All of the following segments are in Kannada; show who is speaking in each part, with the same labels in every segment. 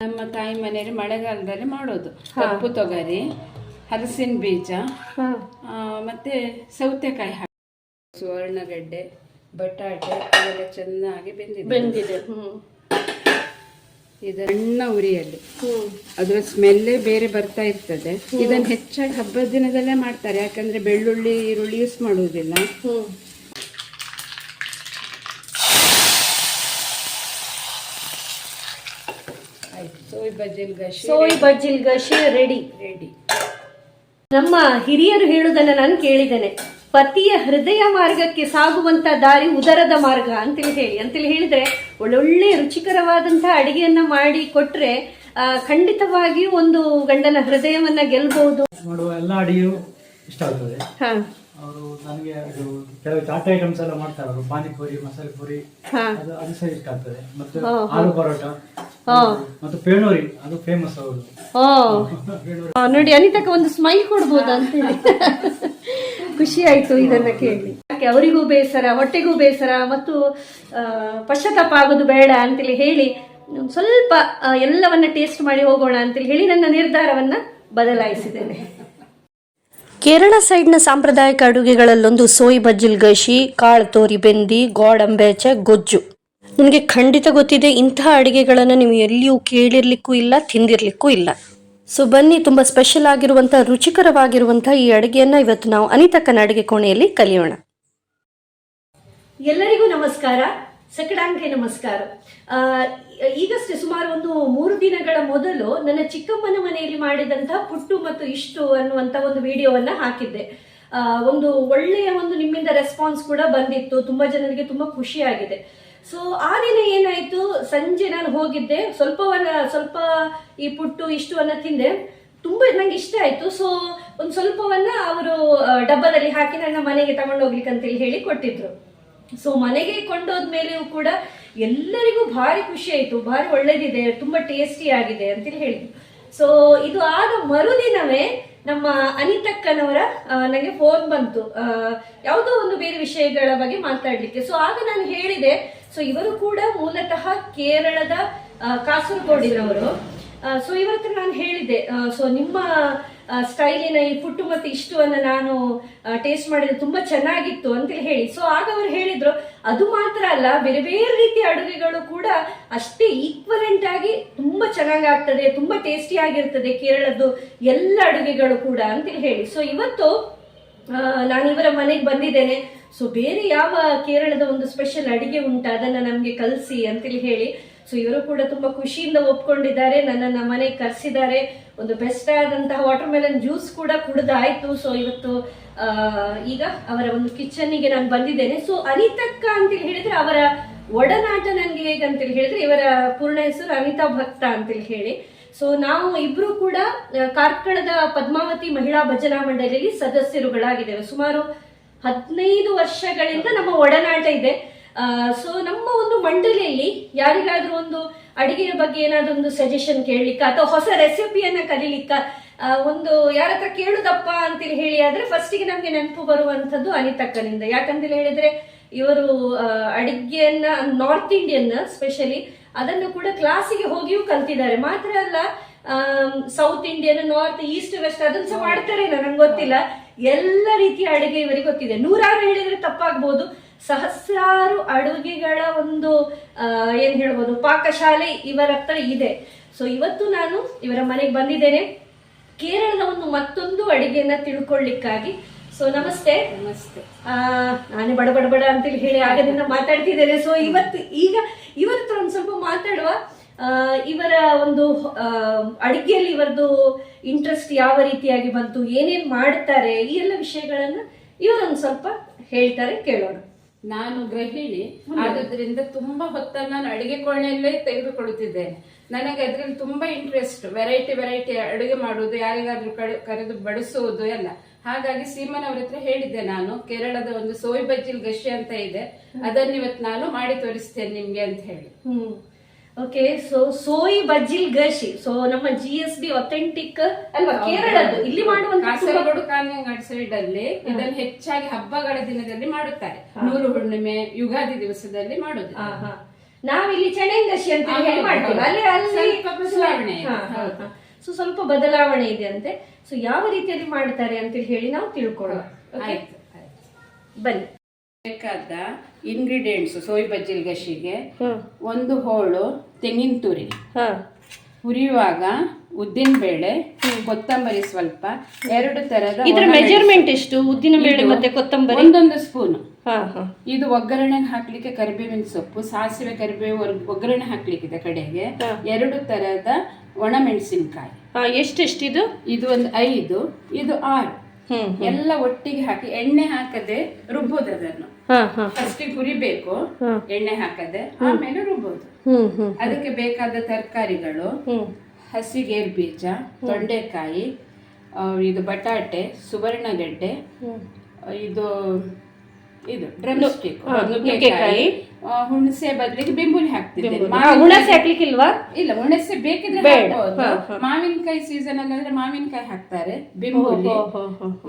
Speaker 1: ನಮ್ಮ ತಾಯಿ ಮನೆಯಲ್ಲಿ ಮಳೆಗಾಲದಲ್ಲಿ ಮಾಡೋದು. ಕಪ್ಪು ತೊಗರಿ ಹಲಸಿನ ಬೀಜ ಮತ್ತೆ ಸೌತೆಕಾಯಿ ಹಾಕಿ. ಸುವರ್ಣಗಡ್ಡೆ ಬಟಾಟೆ ಅದೆಲ್ಲ ಚೆನ್ನಾಗಿ ಬೆಂದಿದೆ.
Speaker 2: ಬೆಂದಿದೆ.
Speaker 1: ಇದು ಸಣ್ಣ ಉರಿಯಲ್ಲಿ.
Speaker 2: ಅದರ
Speaker 1: ಅದು ಸ್ಮೆಲ್ಲೇ ಬೇರೆ ಬರ್ತಾ ಇರ್ತದೆ. ಇದನ್ನು ಹೆಚ್ಚಾಗಿ ಹಬ್ಬದ ದಿನದಲ್ಲೇ ಮಾಡ್ತಾರೆ. ಯಾಕಂದ್ರೆ ಬೆಳ್ಳುಳ್ಳಿ ಈರುಳ್ಳಿ ಯೂಸ್ ಮಾಡುವುದಿಲ್ಲ
Speaker 2: ಹ್ಮ್
Speaker 1: ಆಯ್ತು ಸೋಯ್ ಬಜ್ಜಿಲ್ ಗಶಿ
Speaker 2: ಸೋಯ್ ಬಜ್ಜಿಲ್ ಗಶಿ ರೆಡಿ.
Speaker 1: ರೆಡಿ.
Speaker 2: ನಮ್ಮ ಹಿರಿಯರು ಹೇಳುವುದನ್ನ ನಾನು ಕೇಳಿದ್ದೇನೆ. ಪತಿಯ ಹೃದಯ ಮಾರ್ಗಕ್ಕೆ ಸಾಗುವಂತ ದಾರಿ ಉದರದ ಮಾರ್ಗ ಅಂತೇಳಿ ಹೇಳಿ. ಅಂತೇಳಿ ಹೇಳಿದ್ರೆ ಒಳ್ಳೊಳ್ಳೆ ರುಚಿಕರವಾದಂತಹ ಅಡಿಗೆಯನ್ನ ಮಾಡಿ ಕೊಟ್ರೆ ಆ, ಖಂಡಿತವಾಗಿಯೂ ಒಂದು ಗಂಡನ ಹೃದಯವನ್ನ ಗೆಲ್ಬಹುದು.
Speaker 3: ಮಾಡುವ ಎಲ್ಲ ಅಡಿಗೆಯು ಇಷ್ಟ ಆಗ್ತದೆ.
Speaker 2: ಹಾ.
Speaker 3: ಅವರು ನನಗೆ ಅದು ಕೆಲವು ಚಾಟ್ ಐಟಮ್ಸ್ ಎಲ್ಲ ಮಾಡ್ತಾರೆ. ಅವರು ಪಾನಿಪುರಿ ಮಸಾಲೆ ಪುರಿ ಅದು ಅದು ಸಹ ಇಷ್ಟ ಆಗ್ತದೆ. ಮತ್ತೆ ಆಲೂ ಪರೋಟ. ಮತ್ತು ಪೇಣೂರಿ ಅದು ಫೇಮಸ್
Speaker 2: ನೋಡಿ ಅನಿತಕ್ಕ ಒಂದು ಸ್ಮೈಲ್ ಕೊಡ್ಬೋದು ಅಂತ ಹೇಳಿ ಖುಷಿ ಆಯ್ತು ಇದನ್ನ ಕೇಳಿ. ಯಾಕೆ ಅವರಿಗೂ ಬೇಸರ ಹೊಟ್ಟೆಗೂ ಬೇಸರ ಮತ್ತು ಪಶ್ಚಾತ್ತಾಪ ಆಗೋದು ಬೇಡ ಅಂತೇಳಿ ಹೇಳಿ ಸ್ವಲ್ಪ ಎಲ್ಲವನ್ನ ಟೇಸ್ಟ್ ಮಾಡಿ ಹೋಗೋಣ ಅಂತೇಳಿ ಹೇಳಿ ನನ್ನ ನಿರ್ಧಾರವನ್ನ ಬದಲಾಯಿಸಿದ್ದೇನೆ. ಕೇರಳ ಸೈಡ್ನ ಸಾಂಪ್ರದಾಯಿಕ ಅಡುಗೆಗಳಲ್ಲೊಂದು ಸೋಯಿ ಬಜ್ಜಿಲ್ ಗಶಿ ಕಾಳು ತೋರಿ ಬೆಂದಿ ಗೋಡಂಬೆಚ ಗೊಜ್ಜು. ನಿಮಗೆ ಖಂಡಿತ ಗೊತ್ತಿದೆ ಇಂತಹ ಅಡುಗೆಗಳನ್ನು ನೀವು ಎಲ್ಲಿಯೂ ಕೇಳಿರ್ಲಿಕ್ಕೂ ಇಲ್ಲ, ತಿಂದಿರಲಿಕ್ಕೂ ಇಲ್ಲ. ಸೊ ಬನ್ನಿ, ತುಂಬ ಸ್ಪೆಷಲ್ ಆಗಿರುವಂಥ, ರುಚಿಕರವಾಗಿರುವಂಥ ಈ ಅಡುಗೆಯನ್ನು ಇವತ್ತು ನಾವು ಅನಿತಕ್ಕನ ಅಡುಗೆ ಕೋಣೆಯಲ್ಲಿ ಕಲಿಯೋಣ. ಎಲ್ಲರಿಗೂ ನಮಸ್ಕಾರ, ಸಕಡಾಂಗೆ ನಮಸ್ಕಾರ. ಈಗಷ್ಟೇ ಸುಮಾರು ಒಂದು ಮೂರು ದಿನಗಳ ಮೊದಲು ನನ್ನ ಚಿಕ್ಕಮ್ಮನ ಮನೆಯಲ್ಲಿ ಮಾಡಿದಂತಹ ಪುಟ್ಟು ಮತ್ತು ಇಷ್ಟು ಅನ್ನುವಂತ ಒಂದು ವಿಡಿಯೋವನ್ನ ಹಾಕಿದ್ದೆ. ಒಂದು ಒಳ್ಳೆಯ ಒಂದು ನಿಮ್ಮಿಂದ ರೆಸ್ಪಾನ್ಸ್ ಕೂಡ ಬಂದಿತ್ತು, ತುಂಬಾ ಜನರಿಗೆ ತುಂಬಾ ಖುಷಿಯಾಗಿದೆ. ಸೊ ಆ ದಿನ ಏನಾಯ್ತು? ಸಂಜೆ ನಾನು ಹೋಗಿದ್ದೆ. ಸ್ವಲ್ಪವನ್ನ, ಸ್ವಲ್ಪ ಈ ಪುಟ್ಟು ಇಷ್ಟು ಅನ್ನ ತಿಂದೆ. ತುಂಬಾ ನಂಗೆ ಇಷ್ಟ ಆಯ್ತು. ಸೊ ಒಂದು ಸ್ವಲ್ಪವನ್ನ ಅವರು ಡಬ್ಬದಲ್ಲಿ ಹಾಕಿ ನನ್ನ ಮನೆಗೆ ತಗೊಂಡು ಹೋಗ್ಲಿಕ್ಕೆ ಅಂತೇಳಿ ಹೇಳಿ ಕೊಟ್ಟಿದ್ರು. ಸೊ ಮನೆಗೆ ಕೊಂಡೋದ್ಮೇಲೆಯೂ ಕೂಡ ಎಲ್ಲರಿಗೂ ಭಾರಿ ಖುಷಿ ಆಯ್ತು. ಭಾರಿ ಒಳ್ಳೇದಿದೆ. ತುಂಬಾ ಟೇಸ್ಟಿ ಆಗಿದೆ ಅಂತೇಳಿ ಹೇಳಿದ್ರು. ಸೊ ಇದು ಆದ ಮರುದಿನವೇ ನಮ್ಮ ಅನಿತಕ್ಕನವರ ನನಗೆ ಫೋನ್ ಬಂತು. ಯಾವುದೋ ಒಂದು ಬೇರೆ ವಿಷಯಗಳ ಬಗ್ಗೆ ಮಾತಾಡ್ಲಿಕ್ಕೆ. ಸೊ ಆಗ ನಾನು ಹೇಳಿದೆ ಸೊ ಇವರು ಕೂಡ ಮೂಲತಃ ಕೇರಳದ ಕಾಸರಗೋಡಿನವರು. ಸೊ ಇವತ್ತು ನಾನು ಹೇಳಿದ್ದೆ ಸೊ ನಿಮ್ಮ ಸ್ಟೈಲಿನ ಈ ಪುಟ್ಟು ಮತ್ತು ಇಷ್ಟು ಅನ್ನ ನಾನು ಟೇಸ್ಟ್ ಮಾಡಿದ್ರೆ ತುಂಬಾ ಚೆನ್ನಾಗಿತ್ತು ಅಂತ ಹೇಳಿ. ಸೊ ಆಗ ಅವ್ರು ಹೇಳಿದ್ರು, ಅದು ಮಾತ್ರ ಅಲ್ಲ, ಬೇರೆ ಬೇರೆ ರೀತಿಯ ಅಡುಗೆಗಳು ಕೂಡ ಅಷ್ಟೇ ಈಕ್ವಲೆಂಟ್ ಆಗಿ ತುಂಬಾ ಚೆನ್ನಾಗಿ ಆಗ್ತದೆ, ತುಂಬಾ ಟೇಸ್ಟಿ ಆಗಿರ್ತದೆ ಕೇರಳದ್ದು ಎಲ್ಲ ಅಡುಗೆಗಳು ಕೂಡ ಅಂತೇಳಿ ಹೇಳಿ. ಸೊ ಇವತ್ತು ನಾನು ಇವರ ಮನೆಗೆ ಬಂದಿದ್ದೇನೆ. ಸೊ ಬೇರೆ ಯಾವ ಕೇರಳದ ಒಂದು ಸ್ಪೆಷಲ್ ಅಡಿಗೆ ಉಂಟು? ಅದನ್ನ ನಮ್ಗೆ ಕಲಿಸಿ ಅಂತೇಳಿ ಹೇಳಿ. ಸೊ ಇವರು ಕೂಡ ತುಂಬಾ ಖುಷಿಯಿಂದ ಒಪ್ಕೊಂಡಿದ್ದಾರೆ. ನನ್ನನ್ನ ಮನೆಗೆ ಕರೆಸಿದ್ದಾರೆ. ಒಂದು ಬೆಸ್ಟ್ ಆದಂತಹ ವಾಟರ್ ಮೆಲನ್ ಜ್ಯೂಸ್ ಕೂಡ ಕುಡ್ದಾಯ್ತು. ಸೊ ಇವತ್ತು ಈಗ ಅವರ ಒಂದು ಕಿಚನ್ನಿಗೆ ನಾನು ಬಂದಿದ್ದೇನೆ. ಸೊ ಅನಿತಕ್ಕ ಅಂತೇಳಿ ಹೇಳಿದ್ರೆ ಅವರ ಒಡನಾಟ ನನಗೆ ಹೇಗಂತೇಳಿ ಹೇಳಿದ್ರೆ ಇವರ ಪೂರ್ಣ ಹೆಸರು ಅನಿತಾ ಭಕ್ತ ಅಂತೇಳಿ ಹೇಳಿ. ಸೊ ನಾವು ಇಬ್ರು ಕೂಡ ಕಾರ್ಕಳದ ಪದ್ಮಾವತಿ ಮಹಿಳಾ ಭಜನಾ ಮಂಡಳಿಯಲ್ಲಿ ಸದಸ್ಯರುಗಳಾಗಿದ್ದೇವೆ. ಸುಮಾರು ಹದಿನೈದು ವರ್ಷಗಳಿಂದ ನಮ್ಮ ಒಡನಾಟ ಇದೆ. ಸೊ ನಮ್ಮ ಒಂದು ಮಂಡಳಿಯಲ್ಲಿ ಯಾರಿಗಾದ್ರೂ ಒಂದು ಅಡಿಗೆಯ ಬಗ್ಗೆ ಏನಾದ್ರೂ ಒಂದು ಸಜೆಷನ್ ಕೇಳಲಿಕ್ಕ ಅಥವಾ ಹೊಸ ರೆಸಿಪಿಯನ್ನ ಕಲೀಲಿಕ್ಕ ಒಂದು ಯಾರ ಹತ್ರ ಕೇಳುದಪ್ಪ ಅಂತೇಳಿ ಹೇಳಿ ಆದ್ರೆ ಫಸ್ಟಿಗೆ ನಮ್ಗೆ ನೆನಪು ಬರುವಂತದ್ದು ಅನಿತಕ್ಕನಿಂದ. ಯಾಕಂತ ಹೇಳಿದ್ರೆ ಇವರು ಅಡಿಗೆಯನ್ನ ನಾರ್ತ್ ಇಂಡಿಯನ್ ಸ್ಪೆಷಲಿ ಅದನ್ನು ಕೂಡ ಕ್ಲಾಸಿಗೆ ಹೋಗಿಯೂ ಕಲ್ತಿದ್ದಾರೆ. ಮಾತ್ರ ಅಲ್ಲ south Indian north east west ಅದನ್ನ ಸಹ ಮಾಡ್ತಾರೆ ನಂಗೆ ಗೊತ್ತಿಲ್ಲ. ಎಲ್ಲ ರೀತಿಯ ಅಡುಗೆ ಇವರಿಗೆ ಗೊತ್ತಿದೆ. ನೂರಾರು ಹೇಳಿದ್ರೆ ತಪ್ಪಾಗ್ಬೋದು. ಸಹಸ್ರಾರು ಅಡುಗೆಗಳ ಒಂದು ಏನು ಹೇಳ್ಬೋದು, ಪಾಕಶಾಲೆ ಇವರ ಹತ್ರ ಇದೆ. ಸೊ ಇವತ್ತು ನಾನು ಇವರ ಮನೆಗೆ ಬಂದಿದ್ದೇನೆ. ಕೇರಳದ ಒಂದು ಮತ್ತೊಂದು ಅಡಿಗೆಯನ್ನ ತಿಳ್ಕೊಳ್ಳಿಕ್ಕಾಗಿ ಸೊ ನಮಸ್ತೆ.
Speaker 1: ನಮಸ್ತೆ.
Speaker 2: ಆ, ನಾನೇ ಬಡ ಬಡ ಬಡ ಅಂತೇಳಿ ಹೇಳಿ ಆಗದಿಂದ ಮಾತಾಡ್ತಿದ್ದೇನೆ. ಸೊ ಇವತ್ತು ಈಗ ಇವತ್ತು ಒಂದು ಸ್ವಲ್ಪ ಮಾತಾಡುವ. ಇವರ ಒಂದು ಅಡಿಗೆಯಲ್ಲಿ ಇವರದ್ದು ಇಂಟ್ರೆಸ್ಟ್ ಯಾವ ರೀತಿಯಾಗಿ ಬಂತು ಏನೇನ್ ಮಾಡ್ತಾರೆ ಈ ಎಲ್ಲ ವಿಷಯಗಳನ್ನ ಇವರೊಂದು ಸ್ವಲ್ಪ ಹೇಳ್ತಾರೆ ಕೇಳೋಣ.
Speaker 1: ನಾನು ಗೃಹಿಣಿ ಆದ್ರಿಂದ ತುಂಬಾ ಹೊತ್ತನ್ನು ನಾನು ಅಡಿಗೆ ಕೋಣೆಯಲ್ಲೇ ತೆಗೆದುಕೊಳ್ಳುತ್ತಿದ್ದೇನೆ. ನನಗೆ ಅದರಲ್ಲಿ ತುಂಬಾ ಇಂಟ್ರೆಸ್ಟ್ ವೆರೈಟಿ ವೆರೈಟಿ ಅಡುಗೆ ಮಾಡುವುದು ಯಾರಿಗಾದ್ರೂ ಕರೆದು ಬಡಿಸುವುದು ಎಲ್ಲ. ಹಾಗಾಗಿ ಸೀಮನ್ ಅವ್ರ ಹತ್ರ ಹೇಳಿದ್ದೆ ನಾನು ಕೇರಳದ ಒಂದು ಸೋಯ್ ಬಜ್ಜಿಲ್ ಗಶಿ ಅಂತ ಇದೆ ಅದನ್ನ ಇವತ್ತು ನಾನು ಮಾಡಿ ತೋರಿಸ್ತೇನೆ ನಿಮ್ಗೆ ಅಂತ ಹೇಳಿ.
Speaker 2: ಹ್ಮ್. ಓಕೆ ಸೊ ಸೋಯಿ ಬಜ್ಜಿಲ್ ಗಶಿ ಸೊ ನಮ್ಮ ಜಿ ಎಸ್ ಬಿ ಅಥೆಂಟಿಕ್ ಅಲ್ವಾ ಕೇರಳದ್ದು. ಇಲ್ಲಿ ಮಾಡುವಂತ
Speaker 1: ಕಾಸರಗೋಡು ಕಾಂಜಂಗಾಡ್ ಸೈಡ್ ಅಲ್ಲಿ ಇದನ್ನು ಹೆಚ್ಚಾಗಿ ಹಬ್ಬಗಳ ದಿನದಲ್ಲಿ ಮಾಡುತ್ತಾರೆ. ನೂರು ಹುಣ್ಣಿಮೆ ಯುಗಾದಿ ದಿವಸದಲ್ಲಿ ಮಾಡುದು.
Speaker 2: ನಾವಿಲ್ಲಿ ಚಣೆಂಗಶಿ ಅಂತ ಹೇಳಿ ಮಾಡ್ತೀವಿ. ಅಲ್ಲಿ ಅಲ್ಲಿ
Speaker 1: ಸ್ವಲ್ಪ ಬದಲಾವಣೆ ಇದೆ
Speaker 2: ಅಂತೆ. ಸೊ ಯಾವ ರೀತಿಯಲ್ಲಿ ಮಾಡ್ತಾರೆ ಅಂತ ಹೇಳಿ ನಾವು ತಿಳ್ಕೊಳ್ಳೋಣ?
Speaker 1: ಆಯ್ತು.
Speaker 2: ಬನ್ನಿ.
Speaker 1: ಬೇಕಾದ ಇಂಗ್ರೀಡಿಯೆಂಟ್ಸ್ ಸೋಯ್ ಬಜ್ಜಿಲ್ ಗಶಿಗೆ ಒಂದು ಹೋಳು ತೆಂಗಿನ ತುರಿ.
Speaker 2: ಹಾ.
Speaker 1: ಹುರಿಯುವಾಗ ಉದ್ದಿನ ಬೇಳೆ ಕೊತ್ತಂಬರಿ ಸ್ವಲ್ಪ ಎರಡು ತರದ
Speaker 2: ಇದರ ಮೆಜರ್ಮೆಂಟ್ ಎಷ್ಟು? ಉದ್ದಿನ ಬೇಳೆ ಮತ್ತೆ ಕೊತ್ತಂಬರಿ?
Speaker 1: ಒಂದೊಂದು ಸ್ಪೂನ್ ಇದು ಒಗ್ಗರಣೆ ಹಾಕ್ಲಿಕ್ಕೆ ಕರಿಬೇವಿನ ಸೊಪ್ಪು ಸಾಸಿವೆ ಕರಿಬೇವು ಒಗ್ಗರಣೆ ಹಾಕ್ಲಿಕ್ಕಿದೆ ಕಡೆಗೆ. ಎರಡು ತರದ ಒಣ ಮೆಣಸಿನಕಾಯಿ.
Speaker 2: ಎಷ್ಟೆಷ್ಟಿದು
Speaker 1: ಇದು? ಒಂದು ಐದು ಇದು ಆರು. ಎಲ್ಲ ಒಟ್ಟಿಗೆ ಹಾಕಿ ಎಣ್ಣೆ ಹಾಕದೆ ರುಬ್ಬೋದು ಅದನ್ನು. ಫಸ್ಟಿಗೆ ಹುರಿಬೇಕು. ಎಣ್ಣೆ ಹಾಕದೆ ಆಮೇಲೆ ರುಬ್ಬೋದು. ಅದಕ್ಕೆ ಬೇಕಾದ ತರಕಾರಿಗಳು
Speaker 2: ಹಸಿಗೇರ್
Speaker 1: ಹಸಿ ಗೇರು ಬೀಜ ತೊಂಡೆಕಾಯಿ ಇದು ಬಟಾಟೆ ಸುವರ್ಣಗಡ್ಡೆ ಇದು ಇದು ಡ್ರಮ್ ಸ್ಟಿಕ್ ನುಗ್ಗೆಕಾಯಿ. ಹುಣಸೆ ಬದಲಿಗೆ ಬೆಂಬುಲಿ ಹಾಕ್ತಿದ್ದೆ.
Speaker 2: ಹಾ, ಹುಣಸೆ ಹಾಕ್ಲಿಕ್ಕಿಲ್ವಾ?
Speaker 1: ಇಲ್ಲ ಹುಣಸೆ ಬೇಕಿದ್ರೆ. ಮಾವಿನಕಾಯಿ ಸೀಸನ್ ಅಲ್ಲಿ ಆದ್ರೆ ಮಾವಿನಕಾಯಿ ಹಾಕ್ತಾರೆ ಬೆಂಬುಲಿ.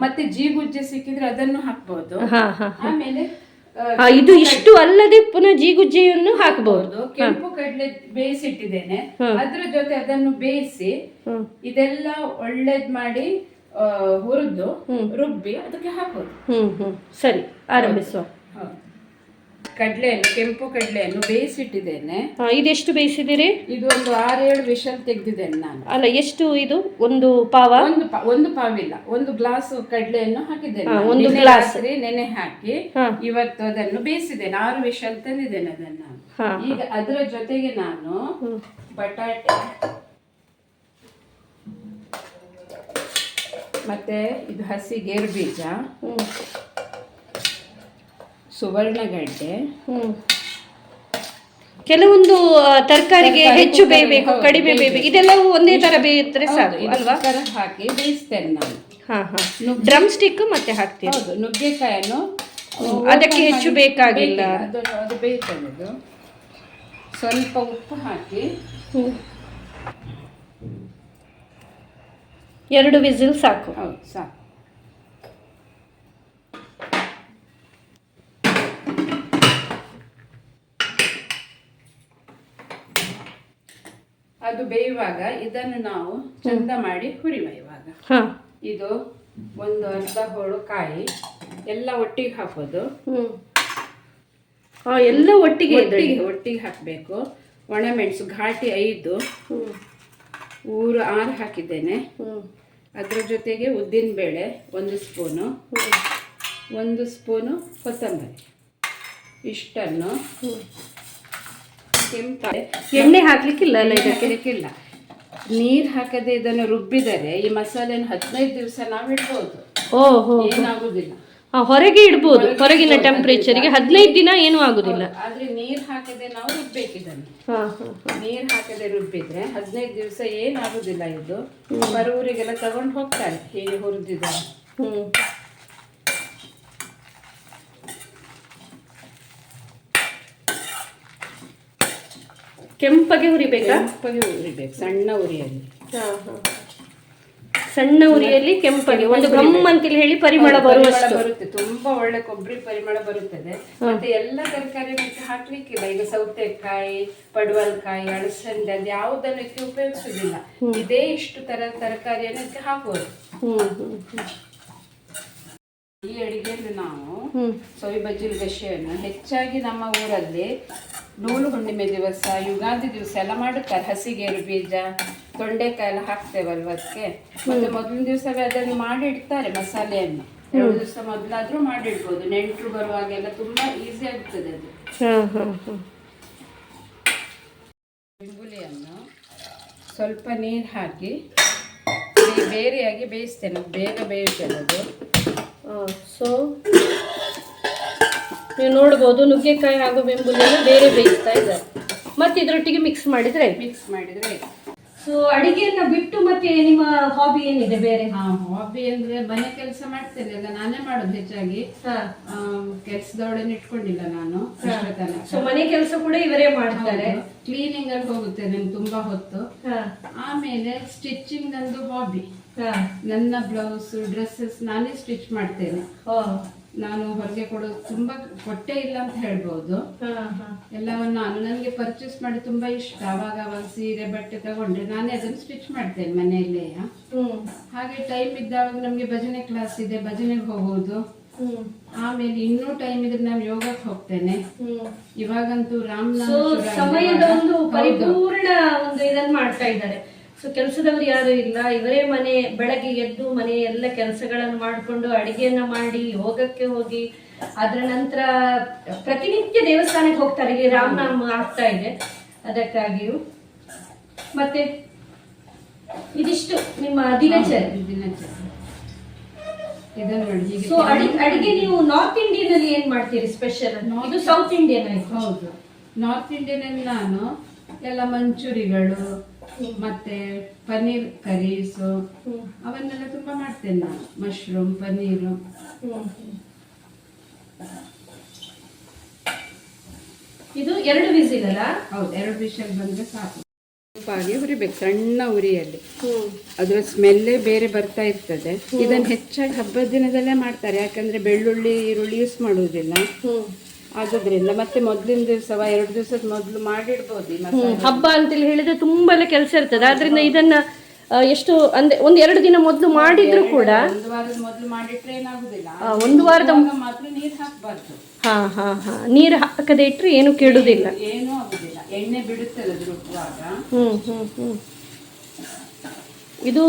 Speaker 1: ಮತ್ತೆ ಜೀಗುಜ್ಜೆ ಸಿಕ್ಕಿದ್ರೆ ಅದನ್ನು ಹಾಕ್ಬೋದು.
Speaker 2: ಹಾ ಹಾ
Speaker 1: ಆಮೇಲೆ
Speaker 2: ಇದು ಇಷ್ಟು ಅಲ್ಲದೆ ಪುನಃ ಜೀಗುಜ್ಜೆಯನ್ನು ಹಾಕಬಹುದು.
Speaker 1: ಕೆಂಪು ಕಡಲೆ ಬೇಯಿಸಿಟ್ಟಿದ್ದೇನೆ. ಅದ್ರ ಜೊತೆ ಅದನ್ನು ಬೇಯಿಸಿ ಇದೆಲ್ಲ ಒಳ್ಳೇದ್ ಮಾಡಿ ಹುರಿದು ರುಬ್ಬಿ ಅದಕ್ಕೆ ಹಾಕೋದು
Speaker 2: ಹ್ಮ್ ಹ್ಮ್. ಸರಿ ಆರಂಭಿಸುವ.
Speaker 1: ಕಡ್ಲೆಯನ್ನು ಕೆಂಪು ಕಡಲೆಯನ್ನು ಬೇಯಿಸಿಟ್ಟಿದ್ದೇನೆ.
Speaker 2: ಇದೆಷ್ಟು ಬೇಯಿಸಿದಿರಿ
Speaker 1: ಇದು ಒಂದು ಆರೇಳು ವಿಷಲ್ ತೆಗೆದಿದ್ದೇನೆ ನಾನು.
Speaker 2: ಅಲ್ಲ ಎಷ್ಟು ಇದು? ಒಂದು ಪಾವ?
Speaker 1: ಒಂದು ಪಾ- ಒಂದು ಪಾವಿಲ್ಲ. ಒಂದು ಗ್ಲಾಸ್ ಕಡಲೆಯನ್ನು ಹಾಕಿದ್ದೇನೆ ನಾನು.
Speaker 2: ಒಂದು
Speaker 1: ನಿನ್ನೆ
Speaker 2: glass.
Speaker 1: ರಾತ್ರಿ ನೆನೆ ಹಾಕಿ ಇವತ್ತು ಅದನ್ನು ಬೇಯಿಸಿದ್ದೇನೆ. ಆರು ವಿಷಲ್ ತಂದಿದ್ದೇನೆ ಅದನ್ನು.
Speaker 2: ಹಾ,
Speaker 1: ಈಗ ಅದರ ಜೊತೆಗೆ ನಾನು. ಬಟಾಟೆ ಮತ್ತೆ ಇದು ಹಸಿ ಗೇರು ಬೀಜ.
Speaker 2: ಹ್ಞೂ
Speaker 1: ಸುವರ್ಣಗಡ್ಡೆ.
Speaker 2: ಕೆಲವೊಂದು ತರಕಾರಿಗೆ ಹೆಚ್ಚು ಬೇಯಬೇಕು ಕಡಿಮೆ
Speaker 1: ಬೇಯಬೇಕು.
Speaker 2: ಇದೆಲ್ಲವೂ ಒಂದೇ ತರ ಬೇಯಿದ್ರೆ ಸಾಕು ಅಲ್ವಾ?
Speaker 1: ಕುಕ್ಕರ್ ಹಾಕಿ ಬೇಯಿಸ್ತೇನೆ ನಾನು.
Speaker 2: ಹಾ ಹಾ. ಡ್ರಮ್ ಸ್ಟಿಕ್ ಮತ್ತೆ ಹಾಕ್ತೀವಿ
Speaker 1: ಹೌದು ನುಗ್ಗೆಕಾಯನ್ನು
Speaker 2: ಅದಕ್ಕೆ ಹೆಚ್ಚು ಬೇಕಾಗಿಲ್ಲ.
Speaker 1: ಅದು ಅದು ಬೇಯ್ತದೆ ಅದು ಸ್ವಲ್ಪ ಉಪ್ಪು ಹಾಕಿ
Speaker 2: ಹ್ಮ್. ಎರಡು ವಿಸಿಲ್ ಸಾಕು.
Speaker 1: ಹೌದು ಸಾಕು. ಅದು ಬೇಯುವಾಗ ಇದನ್ನು ನಾವು ಚಂದ ಮಾಡಿ ಹುರಿವ ಇವಾಗ.
Speaker 2: ಹಾ.
Speaker 1: ಇದು ಒಂದು ಅರ್ಧ ಹೋಳು ಕಾಯಿ ಎಲ್ಲ ಒಟ್ಟಿಗೆ ಹಾಕೋದು.
Speaker 2: ಎಲ್ಲ ಒಟ್ಟಿಗೆ
Speaker 1: ಒಟ್ಟಿಗೆ ಒಟ್ಟಿಗೆ ಹಾಕಬೇಕು. ಒಣಮೆಣಸು ಘಾಟಿ ಐದು. ಊರು ಆರು ಹಾಕಿದ್ದೇನೆ. ಅದರ ಜೊತೆಗೆ ಉದ್ದಿನ ಬೇಳೆ ಒಂದು ಸ್ಪೂನು. ಒಂದು ಸ್ಪೂನು ಕೊತ್ತಂಬರಿ. ಇಷ್ಟನ್ನು. ಕೆಂಪು
Speaker 2: ಎಣ್ಣೆ ಹಾಕ್ಲಿಕ್ಕಿಲ್ಲ ಅಲ್ಲ
Speaker 1: ಹಾಕಲಿಕ್ಕಿಲ್ಲ. ನೀರು ಹಾಕದೆ ಇದನ್ನು ರುಬ್ಬಿದರೆ ಈ ಮಸಾಲೆನ ಹದಿನೈದು ದಿವಸ ನಾವು ಇಡ್ಬೋದು
Speaker 2: ಓಹೋ.
Speaker 1: ಏನಾಗುದಿಲ್ಲ.
Speaker 2: ಹೊರಗೆ ಇಡ್ಬೋದು ಹೊರಗಿನ ಟೆಂಪರೇಚರ್ಗೆ ಹದಿನೈದು ದಿನ ಏನೂ ಆಗುದಿಲ್ಲ.
Speaker 1: ಆದ್ರೆ ನೀರು ಹಾಕದೆ ನಾವು ರುಬ್ಬೇಕು ಇದನ್ನು
Speaker 2: ಹಾ ಹಾ.
Speaker 1: ನೀರು ಹಾಕದೆ ರುಬ್ಬಿದ್ರೆ ಹದಿನೈದು ದಿವಸ ಏನಾಗುದಿಲ್ಲ ಇದು. ಬರುವರಿಗೆಲ್ಲ ತಗೊಂಡು ಹೋಗ್ತಾರೆ ಹೀಗೆ ಹುರಿದಿದ್ದಾರೆ
Speaker 2: ಹ್ಮ್. ಕೆಂಪಗೆ ಹುರಿಬೇಕಾ?
Speaker 1: ಕೆಂಪಗೆ ಉರಿಬೇಕು ಸಣ್ಣ ಉರಿಯಲ್ಲಿ.
Speaker 2: ಹಾ, ಹಾ. ಸಣ್ಣ ಉರಿಯಲ್ಲಿ ಕೆಂಪಗೆ ಒಂದು ಗಮ್ ಅಂತೇಳಿ ಹೇಳಿ ಪರಿಮಳ ಬರುವಷ್ಟು.
Speaker 1: ಬರುತ್ತೆ ತುಂಬಾ ಒಳ್ಳೆ ಕೊಬ್ಬರಿ ಪರಿಮಳ ಬರುತ್ತದೆ. ಮತ್ತೆ ಎಲ್ಲ ತರಕಾರಿ ಹಾಕ್ಲಿಕ್ಕಿಲ್ಲ. ಈಗ ಸೌತೆಕಾಯಿ ಪಡವಲ್ಕಾಯಿ ಅಳಸಂದೆ ಅದು ಯಾವುದನ್ನು ಇದಕ್ಕೆ ಉಪಯೋಗಿಸುದಿಲ್ಲ ಇದೇ ಇಷ್ಟು ತರ ತರಕಾರಿಯನ್ನು ಇದಕ್ಕೆ ಹಾಕುವುದು. ಈ ಅಡಿಗೆಯಲ್ಲಿ ನಾವು
Speaker 2: ಸವಿ
Speaker 1: ಬಜ್ಜಿ ಬಜ್ಜಿಲ್ ಗಶೆಯನ್ನು ಹೆಚ್ಚಾಗಿ ನಮ್ಮ ಊರಲ್ಲಿ ನೂಲು ಹುಣ್ಣಿಮೆ ದಿವಸ ಯುಗಾದಿ ದಿವಸ ಎಲ್ಲ ಮಾಡುತ್ತಾರೆ. ಹಸಿಗೇರು ಬೀಜ ತೊಂಡೆಕಾಯಿ ಎಲ್ಲ ಹಾಕ್ತೇವಲ್ವ ಅದಕ್ಕೆ? ಮತ್ತೆ ಮೊದಲಿನ ದಿವಸವೇ ಅದನ್ನು ಮಾಡಿ ಇಡ್ತಾರೆ ಮಸಾಲೆಯನ್ನು. ಎರಡು ದಿವಸ ಮೊದಲಾದ್ರೂ ಮಾಡಿಡ್ಬೋದು ನೆಂಟರು ಬರುವಾಗೆಲ್ಲ ತುಂಬಾ ಈಸಿ ಆಗ್ತದೆ ಅದು. ಬೆಂಗುಲಿಯನ್ನು ಸ್ವಲ್ಪ ನೀರು ಹಾಕಿ ಬೇರೆಯಾಗಿ ಬೇಯಿಸ್ತೇನೆ. ಬೇಗ ಅದು.
Speaker 2: ಸೊ ನೀವು ನೋಡ್ಬೋದು ನುಗ್ಗೆಕಾಯಿ ಹಾಗೂ ಬೆಂಬುಲಿಯನ್ನು ಬೇರೆ ಬೇಯಿಸ್ತಾ ಇದ್ದಾರೆ. ಮತ್ತೆ ಇದರೊಟ್ಟಿಗೆ ಮಿಕ್ಸ್ ಮಾಡಿದ್ರೆ
Speaker 1: ಮಿಕ್ಸ್ ಮಾಡಿದ್ರೆ
Speaker 2: ಸೊ ಅಡಿಗೆಯನ್ನ ಬಿಟ್ಟು ಮತ್ತೆ ನಿಮ್ಮ ಹಾಬಿ ಏನಿದೆ ಬೇರೆ?
Speaker 1: ಹಾ ಹಾಬಿ ಅಂದ್ರೆ ಮನೆ ಕೆಲಸ ಮಾಡ್ತೇನೆ ಅಲ್ಲ ನಾನೇ ಮಾಡೋದು ಹೆಚ್ಚಾಗಿ.
Speaker 2: ಹಾ.
Speaker 1: ಕೆಲಸದೊಡನೆ ಇಟ್ಕೊಂಡಿಲ್ಲ ನಾನು
Speaker 2: ಸೊ ಮನೆ ಕೆಲಸ ಕೂಡ ಇವರೇ ಮಾಡ್ತಾರೆ.
Speaker 1: ಕ್ಲೀನಿಂಗ್ ಅಲ್ಲಿ ಹೋಗುತ್ತೆ ನಂಗೆ ತುಂಬಾ ಹೊತ್ತು.
Speaker 2: ಹಾ.
Speaker 1: ಆಮೇಲೆ ಸ್ಟಿಚಿಂಗ್ ನಂದು ಹಾಬಿ ನನ್ನ ಬ್ಲೌಸ್ ಡ್ರೆಸ್ಸಸ್ ನಾನೇ ಸ್ಟಿಚ್ ಮಾಡ್ತೇನೆ. ನಾನು ಹೊರಗೆ ಕೊಡೋದು ತುಂಬಾ ಕೊಟ್ಟೆ ಇಲ್ಲ ಅಂತ ಹೇಳ್ಬೋದು. ಎಲ್ಲವನ್ನು ನಾನು ನನಗೆ ಪರ್ಚೇಸ್ ಮಾಡಿ ತುಂಬಾ ಇಷ್ಟ. ಅವಾಗ ಅವಾಗ ಸೀರೆ ಬಟ್ಟೆ ತಗೊಂಡ್ರೆ ನಾನೇ ಅದನ್ನು ಸ್ಟಿಚ್ ಮಾಡ್ತೇನೆ ಮನೆಯಲ್ಲೇ.
Speaker 2: ಹ್ಮ್.
Speaker 1: ಹಾಗೆ ಟೈಮ್ ಇದ್ದಾಗ ನಮಗೆ ಭಜನೆ ಕ್ಲಾಸ್ ಇದೆ ಭಜನೆಗೆ ಹೋಗೋದು ಆಮೇಲೆ ಇನ್ನೂ ಟೈಮ್ ಇದ್ರೆ ನಾನು ಯೋಗಕ್ಕೆ ಹೋಗ್ತೇನೆ. ಇವಾಗಂತೂ ರಾಮ್
Speaker 2: ಸಮಯದ ಒಂದು. ಪರಿಪೂರ್ಣ ಒಂದು ಇದನ್ನ ಮಾಡ್ತಾ ಇದ್ದಾರೆ. ಸೊ ಕೆಲಸದವರು ಯಾರು ಇಲ್ಲ. ಇವರೇ ಮನೆ ಬೆಳಗ್ಗೆ ಎದ್ದು ಮನೆ ಎಲ್ಲ ಕೆಲಸಗಳನ್ನು ಮಾಡಿಕೊಂಡು ಅಡಿಗೆಯನ್ನ ಮಾಡಿ ಯೋಗಕ್ಕೆ ಹೋಗಿ ಅದರ ನಂತರ ಪ್ರತಿನಿತ್ಯ ದೇವಸ್ಥಾನಕ್ಕೆ ಹೋಗ್ತಾರೆ. ಇಲ್ಲಿ ರಾಮನಾಮ ಆಗ್ತಾ ಇದೆ. ಅದಕ್ಕಾಗಿಯೂ ಮತ್ತೆ ಇದಿಷ್ಟು ನಿಮ್ಮ ದಿನಚರಿ. ಸೊ ಅಡಿಗೆ ನೀವು ನಾರ್ತ್ ಇಂಡಿಯನ್ ಅಲ್ಲಿ ಏನ್ ಮಾಡ್ತೀರಿ ಸ್ಪೆಷಲ್ ಇದು ಸೌತ್ ಇಂಡಿಯನ್ ಆಯ್ತು.
Speaker 1: ಹೌದು. ನಾರ್ತ್ ಇಂಡಿಯನ್ ಅಲ್ಲಿ ನಾನು ಎಲ್ಲ ಮಂಚೂರಿಗಳು ಮತ್ತೆ ಪನ್ನೀರ್ ಕರೀಸು. ಅವನ್ನೆಲ್ಲ ತುಂಬಾ ಮಾಡ್ತೇನೆ ನಾನು. ಮಶ್ರೂಮ್ ಪನ್ನೀರ್.
Speaker 2: ಇದು ಎರಡು ವಿಸಿಲ್ ಅಲ್ಲ
Speaker 1: ಹೌದು ಎರಡು ವಿಷಲ್ ಬಂದ್ರೆ ಸಾಕು. ಹಾಗೆ ಹುರಿಬೇಕು ಸಣ್ಣ ಉರಿಯಲ್ಲಿ. ಅದರ ಸ್ಮೆಲ್ಲೇ ಬೇರೆ ಬರ್ತಾ ಇರ್ತದೆ. ಇದನ್ನ ಹೆಚ್ಚಾಗಿ ಹಬ್ಬದ ದಿನದಲ್ಲೇ ಮಾಡ್ತಾರೆ. ಯಾಕಂದ್ರೆ ಬೆಳ್ಳುಳ್ಳಿ ಈರುಳ್ಳಿ ಯೂಸ್ ಮಾಡುವುದಿಲ್ಲ.
Speaker 2: ಹ್ಮ್
Speaker 1: ಆದುದ್ರಿಂದ ಮತ್ತೆ ಮೊದಲಿನ ದಿವಸ ಎರಡು ದಿವಸದ ಮೊದಲು ಮಾಡಿಡ್ಬೋದು ಈ ಮಸಾಲೆ.
Speaker 2: ಹಬ್ಬ ಅಂತೇಳಿ ಹೇಳಿದ್ರೆ ತುಂಬಾ ಕೆಲಸ ಇರ್ತದೆ. ಆದ್ರಿಂದ ಇದನ್ನ ಆ, ಎಷ್ಟು ಅಂದ್ರೆ ಒಂದ್ ಎರಡು ದಿನ ಮೊದಲು ಮಾಡಿದ್ರು ಕೂಡ
Speaker 1: ಒಂದು ವಾರದ ಮೊದಲು ಮಾಡಿಟ್ರೆ ಏನಾಗುದಿಲ್ಲ.
Speaker 2: ಆ, ಒಂದು ವಾರದ
Speaker 1: ಆವಾಗ ಮಾತ್ರ ನೀರು ಹಾಕಬಾರ್ದು.
Speaker 2: ಹಾ ಹಾ ಹಾ. ನೀರು ಹಾಕದೆ ಇಟ್ರೆ ಏನು ಕೇಳುದಿಲ್ಲ
Speaker 1: ಏನೂ ಆಗುದಿಲ್ಲ. ಎಣ್ಣೆ ಬಿಡುತ್ತದೆ ಅದು ರುಬ್ಬುವಾಗ
Speaker 2: ಹ್ಮ್ ಹ್ಮ್ ಹ್ಮ್. ಇದು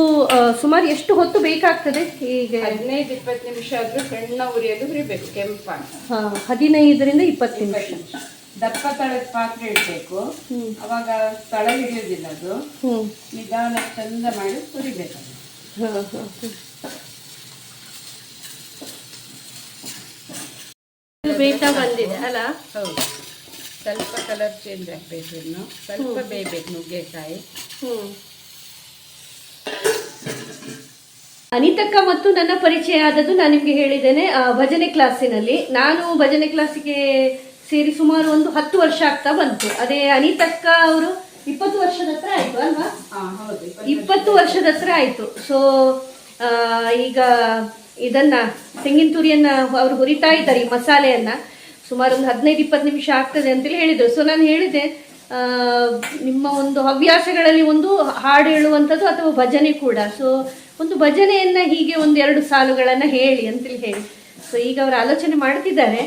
Speaker 2: ಸುಮಾರು ಎಷ್ಟು ಹೊತ್ತು ಬೇಕಾಗ್ತದೆ? ಈಗ
Speaker 1: ಹದಿನೈದು ಇಪ್ಪತ್ತು ನಿಮಿಷ ಆದ್ರೂ ಸಣ್ಣ ಉರಿಯೋದು ಹುರಿಬೇಕು ಕೆಂಪ
Speaker 2: ಹಾ, ಹದಿನೈದರಿಂದ ಇಪ್ಪತ್ತು ನಿಮಿಷ.
Speaker 1: ದಪ್ಪ ತಳದ ಪಾತ್ರೆ ಇಡಬೇಕು. ಅವಾಗ ತಳ ಹಿಡಿಯೋದಿಲ್ಲ ಅದು. ನಿಧಾನ ಚಂದ ಮಾಡಿ ಹುರಿಬೇಕು
Speaker 2: ಬೇಯ್ತಾ ಬಂದಿದೆ ಅಲ್ಲ?
Speaker 1: ಹೌದು. ಸ್ವಲ್ಪ ಕಲರ್ ಚೇಂಜ್ ಆಗ್ಬೇಕು ಇನ್ನು. ಸ್ವಲ್ಪ ಬೇಯಬೇಕು ನುಗ್ಗೆಕಾಯಿ.
Speaker 2: ಹ್ಮ್. ಅನಿತಕ್ಕ ಮತ್ತು ನನ್ನ ಪರಿಚಯ ಆದದ್ದು ನಾನು ನಿಮ್ಗೆ ಹೇಳಿದ್ದೇನೆ ಭಜನೆ ಕ್ಲಾಸಿನಲ್ಲಿ. ನಾನು ಭಜನೆ ಕ್ಲಾಸಿಗೆ ಸೇರಿ ಸುಮಾರು ಒಂದು ಹತ್ತು ವರ್ಷ ಆಗ್ತಾ ಬಂತು. ಅದೇ ಅನಿತಕ್ಕ ಅವರು ಇಪ್ಪತ್ತು ವರ್ಷದ ಹತ್ರ ಆಯ್ತು ಅಲ್ವಾ? ಇಪ್ಪತ್ತು ವರ್ಷದ ಹತ್ರ ಆಯ್ತು. ಸೊ ಈಗ ಇದನ್ನ ತೆಂಗಿನ ತುರಿಯನ್ನ ಅವರು ಹುರಿತಾ ಇದ್ದಾರೆ ಈ ಮಸಾಲೆಯನ್ನ. ಸುಮಾರು ಒಂದು ಹದಿನೈದು ಇಪ್ಪತ್ತು ನಿಮಿಷ ಆಗ್ತದೆ ಅಂತೇಳಿ ಹೇಳಿದ್ರು. ಸೊ ನಾನು ಹೇಳಿದೆ ನಿಮ್ಮ ಒಂದು ಹವ್ಯಾಸಗಳಲ್ಲಿ ಒಂದು ಹಾಡು ಹೇಳುವಂಥದ್ದು ಅಥವಾ ಭಜನೆ ಕೂಡ. ಸೊ ಒಂದು ಭಜನೆಯನ್ನ ಹೀಗೆ ಒಂದು ಎರಡು ಸಾಲುಗಳನ್ನ ಹೇಳಿ ಅಂತೇಳಿ ಹೇಳಿ. ಸೊ ಈಗ ಅವರು ಆಲೋಚನೆ ಮಾಡ್ತಿದ್ದಾರೆ.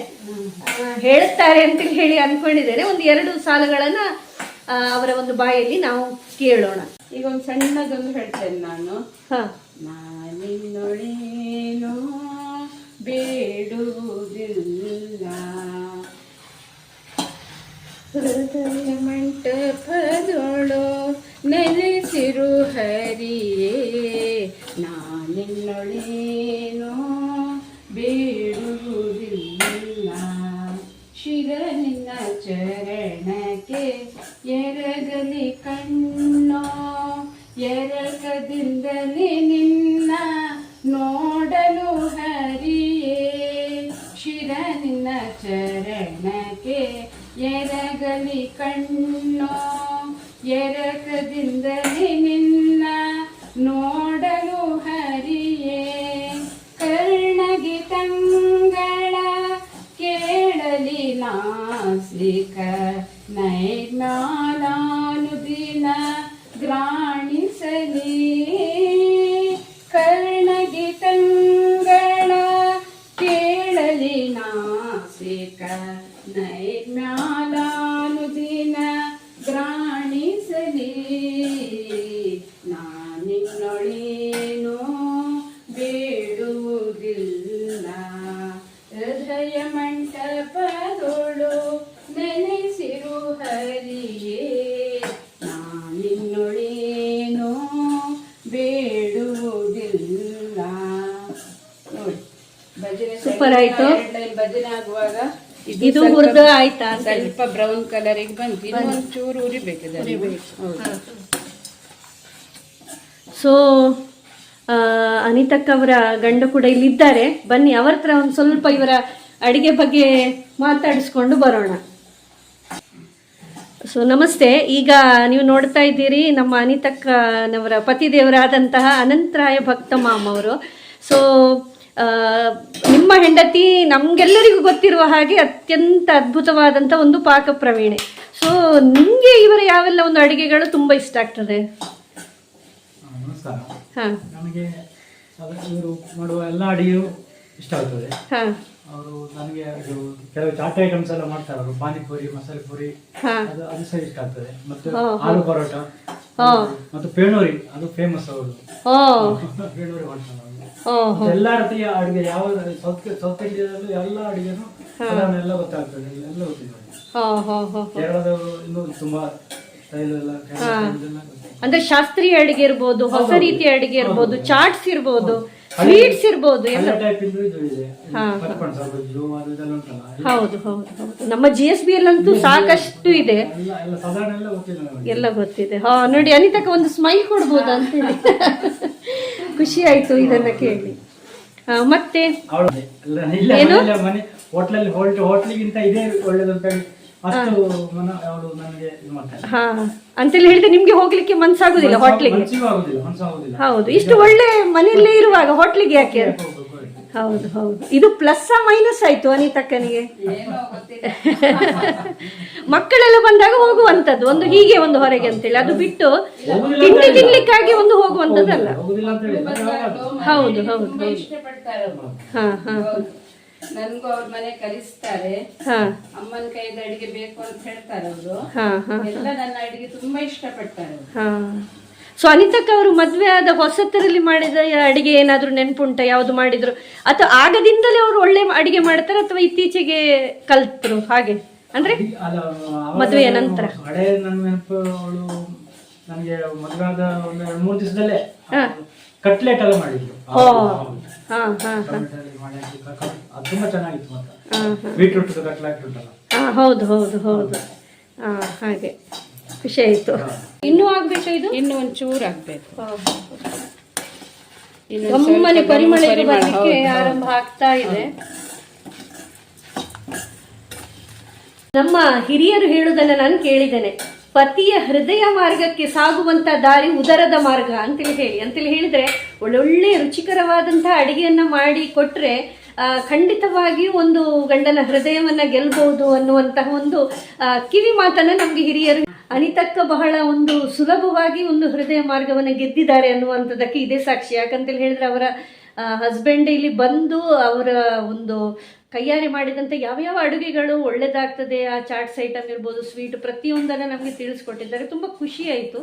Speaker 2: ಹೇಳುತ್ತಾರೆ ಅಂತೇಳಿ ಹೇಳಿ ಅನ್ಕೊಂಡಿದ್ದಾರೆ ಒಂದು ಎರಡು ಸಾಲುಗಳನ್ನ ಅವರ ಒಂದು ಬಾಯಲ್ಲಿ ನಾವು ಕೇಳೋಣ.
Speaker 1: ಈಗ ಒಂದು ಸಣ್ಣದೊಂದು ಹೇಳ್ತೇನೆ ನಾನು. శ్రీక నైనాలాను దిన
Speaker 2: గ్రా ಆಯ್ತು. ಇದು ಹುರಿದು ಆಯ್ತಾ?
Speaker 1: ಸ್ವಲ್ಪ ಬ್ರೌನ್ ಕಲರಿಗೆ ಬಂತು. ಹೌದು.
Speaker 2: ಸೊ ಅನಿತಕ್ಕ ಅವರ ಗಂಡ ಕೂಡ ಇಲ್ಲಿದ್ದಾರೆ. ಬನ್ನಿ ಅವರ ಹತ್ರ ಒಂದು ಸ್ವಲ್ಪ ಇವರ ಅಡಿಗೆ ಬಗ್ಗೆ ಮಾತಾಡಿಸ್ಕೊಂಡು ಬರೋಣ. ಸೊ ನಮಸ್ತೆ. ಈಗ ನೀವು ನೋಡ್ತಾ ಇದ್ದೀರಿ ನಮ್ಮ ಅನಿತಕ್ಕನವರ ಪತಿದೇವರಾದಂತಹ ಅನಂತರಾಯ ಭಕ್ತ ಮಾಮ್ ಅವರು ಸೊ ನಿಮ್ಮ ಹೆಂಡತಿ ನಮಗೆಲ್ಲರಿಗೂ ಗೊತ್ತಿರುವ ಹಾಗೆ ಅತ್ಯಂತ ಅದ್ಭುತವಾದಂಥ ಒಂದು ಪಾಕ ಪ್ರವೀಣೆ. ಸೊ ನಿಮಗೆ ಇವರ ಯಾವೆಲ್ಲ ಒಂದು ಅಡಿಗೆಗಳು ತುಂಬ ಇಷ್ಟ ಆಗ್ತದೆ? ಹಾಂ
Speaker 3: ನನಗೆ ಇವರು ಮಾಡುವ ಎಲ್ಲ ಅಡಿಗೆ ಇಷ್ಟ ಆಗ್ತದೆ.
Speaker 2: ಹಾಂ.
Speaker 3: ಅವರು ನನಗೆ ಅದು ಕೆಲವು ಚಾಟ್ ಐಟಮ್ಸ್ ಎಲ್ಲ ಮಾಡ್ತಾರೆ. ಅವರು ಪಾನಿಪುರಿ ಮಸಾಲೆ ಪುರಿ ಅದು ಅದು ಸಹ ಇಷ್ಟ ಆಗ್ತದೆ. ಮತ್ತು ಆಲೂ ಪರೋಟ ಮತ್ತು ಪೇಣೂರಿ ಅದು ಫೇಮಸ್ ಅವರು. ಪೇಣೂರಿ ಮಾಡ್ತಾರೆ. ಎಲ್ಲ ರೀತಿಯ ಅಡುಗೆ ಯಾವ ಸೌತ್ ಸೌತ್ ಇಂಡಿಯಾದಲ್ಲೂ ಎಲ್ಲ ಅಡುಗೆನೂ ಅದನ್ನೆಲ್ಲ ಗೊತ್ತಾಗ್ತದೆ ಎಲ್ಲ ಗೊತ್ತಿದೆ. ಅವ್ರಿಗೆ.
Speaker 2: ಹೋ ಹೋ. ಹೋ
Speaker 3: ಕೇರಳದವರು ಇನ್ನೂ ತುಂಬಾ ಸ್ಟೈಲ್ ಎಲ್ಲ.
Speaker 2: ಅಂದ್ರೆ ಶಾಸ್ತ್ರೀಯ ಅಡಿಗೆ ಇರ್ಬೋದು ಹೊಸ ರೀತಿಯ ಅಡಿಗೆ ಇರ್ಬೋದು ಚಾಟ್ಸ್ ಇರ್ಬೋದು ಸ್ವೀಟ್ಸ್ ಇರ್ಬೋದು ಹೌದು ಹೌದು ಹೌದು. ನಮ್ಮ ಜಿ ಎಸ್ ಬಿ ಅಲ್ಲಂತೂ ಸಾಕಷ್ಟು ಇದೆ.
Speaker 3: ಎಲ್ಲ
Speaker 2: ಗೊತ್ತಿದೆ. ಹಾ ನೋಡಿ ಅನಿತಕ್ಕ ಒಂದು ಸ್ಮೈಲ್ ಕೊಡ್ಬೋದು ಅಂತ ಹೇಳಿ ಖುಷಿ ಆಯ್ತು ಇದನ್ನ ಕೇಳಿ. ಮತ್ತೆ?
Speaker 3: ಹೋಟ್ಲಲ್ಲಿ ಹೋಟ್ಲಿಗಿಂತ ಇದೇ ಒಳ್ಳೇದು ಅಂತ ಹೇಳಿ
Speaker 2: ಹಾ. ಅಂತೇಳಿ ಹೇಳಿದ್ರೆ ನಿಮ್ಗೆ ಹೋಗ್ಲಿಕ್ಕೆ ಮನ್ಸಾಗುದಿಲ್ಲ ಹೋಟ್ಲಿಗೆ? ಹೌದು ಇಷ್ಟು ಒಳ್ಳೆ ಮನೆಯಲ್ಲೇ ಇರುವಾಗ ಹೋಟ್ಲಿಗೆ ಯಾಕೆ. ಹೌದು ಹೌದು. ಇದು ಪ್ಲಸ್ ಮೈನಸ್ ಆಯ್ತು ಅನಿತಕ್ಕನಿಗೆ.
Speaker 1: ಏನೋ ಗೊತ್ತಿಲ್ಲ.
Speaker 2: ಮಕ್ಕಳೆಲ್ಲ ಬಂದಾಗ ಹೋಗುವಂತದ್ದು ಒಂದು ಹೀಗೆ ಒಂದು ಹೊರಗೆ ಅಂತೇಳಿ. ಅದು ಬಿಟ್ಟು ತಿಂಡಿ ತಿನ್ಲಿಕ್ಕಾಗಿ ಒಂದು ಹೋಗುವಂತದ್ದಲ್ಲ
Speaker 3: ಹೋಗುದಿಲ್ಲ
Speaker 2: ಹೌದು ಹೌದು. ಹಾ ಹಾ
Speaker 1: ಹೌದು. ನನ್ಗೂ ಅವ್ರ ಮನೆ ಕಲಿಸ್ತಾರೆ
Speaker 2: ಹಾ.
Speaker 1: ಅಮ್ಮನ ಕೈದ ಅಡಿಗೆ ಬೇಕು ಅಂತ ಹೇಳ್ತಾರೆ ಅವರು.
Speaker 2: ಹಾ ಹಾ
Speaker 1: ಎಲ್ಲ ನನ್ನ ಅಡಿಗೆ ತುಂಬಾ ಇಷ್ಟಪಡ್ತಾರೆ
Speaker 2: ಸೊ ಅನಿತಕ್ಕ ಅವರು ಮದುವೆ ಆದ ಹೊಸತರಲ್ಲಿ ಮಾಡಿದ ಅಡಿಗೆ ಏನಾದರೂ ನೆನಪುಂಟ ಯಾವುದು ಮಾಡಿದ್ರು? ಅಥವಾ ಆಗದಿಂದಲೇ ಅವರು ಒಳ್ಳೆ ಅಡಿಗೆ ಮಾಡ್ತಾರೆ ಅಥವಾ ಇತ್ತೀಚೆಗೆ ಕಲ್ತರು? ಹಾಗೆ. ಅಂದ್ರೆ ಮದುವೆಯ ನಂತರ.
Speaker 3: ಹಳೆ ನನ್ನ ನೆನಪು ಅವಳು ನನಗೆ ಮದುವೆ ಆದ ಒಂದು ಎರಡು ಮೂರು ದಿವಸದಲ್ಲೇ ಕಟ್ಲೆಟ್ ಎಲ್ಲ ಮಾಡಿದ್ರು ಅದು ತುಂಬಾ ಚೆನ್ನಾಗಿತ್ತು
Speaker 2: ಮತ್ತೆ
Speaker 3: ಬೀಟ್ರೂಟ್ ಕಟ್ಲೆಟ್ ಉಂಟಲ್ಲ?
Speaker 2: ಹೌದು ಹೌದು ಹೌದು. ಹಾಗೆ. ಖುಷಿ ಆಯ್ತು. ಇನ್ನೂ ಆಗ್ಬೇಕಾ ಇದು?
Speaker 1: ಇನ್ನು ಒಂಚೂರು ಚೂರ್ ಆಗ್ಬೇಕು ಇನ್ನು
Speaker 2: ಪರಿಮಳ ಆರಂಭ ಆಗ್ತಾ ಇದೆ. ನಮ್ಮ ಹಿರಿಯರು ಹೇಳೋದನ್ನ ನಾನು ಕೇಳಿದ್ದೇನೆ. ಪತಿಯ ಹೃದಯ ಮಾರ್ಗಕ್ಕೆ ಸಾಗುವಂತ ದಾರಿ ಉದರದ ಮಾರ್ಗ ಅಂತೇಳಿ ಹೇಳಿ. ಅಂತೇಳಿ ಹೇಳಿದ್ರೆ ಒಳ್ಳೊಳ್ಳೆ ರುಚಿಕರವಾದಂತಹ ಅಡಿಗೆಯನ್ನ ಮಾಡಿ ಕೊಟ್ರೆ ಖಂಡಿತವಾಗಿಯೂ ಒಂದು ಗಂಡನ ಹೃದಯವನ್ನ ಗೆಲ್ಬಹುದು ಅನ್ನುವಂತಹ ಒಂದು ಕಿವಿ ಮಾತನ್ನ ನಮಗೆ ಹಿರಿಯರು ಅನಿತಕ್ಕ ಬಹಳ ಒಂದು ಸುಲಭವಾಗಿ ಒಂದು ಹೃದಯ ಮಾರ್ಗವನ್ನ ಗೆದ್ದಿದ್ದಾರೆ ಅನ್ನುವಂಥದ್ದಕ್ಕೆ ಇದೇ ಸಾಕ್ಷಿ. ಯಾಕಂತೇಳಿ ಹೇಳಿದ್ರೆ ಅವರ ಹಸ್ಬೆಂಡ್ ಇಲ್ಲಿ ಬಂದು ಅವರ ಒಂದು ಕೈಯಾರೆ ಮಾಡಿದಂಥ ಯಾವ ಯಾವ ಅಡುಗೆಗಳು ಒಳ್ಳೇದಾಗ್ತದೆ, ಆ ಚಾಟ್ಸ್ ಐಟಮ್ ಇರ್ಬೋದು ಸ್ವೀಟ್ ಪ್ರತಿಯೊಂದನ್ನು ನಮಗೆ ತಿಳಿಸ್ಕೊಟ್ಟಿದ್ದಾರೆ. ತುಂಬ ಖುಷಿ ಆಯಿತು.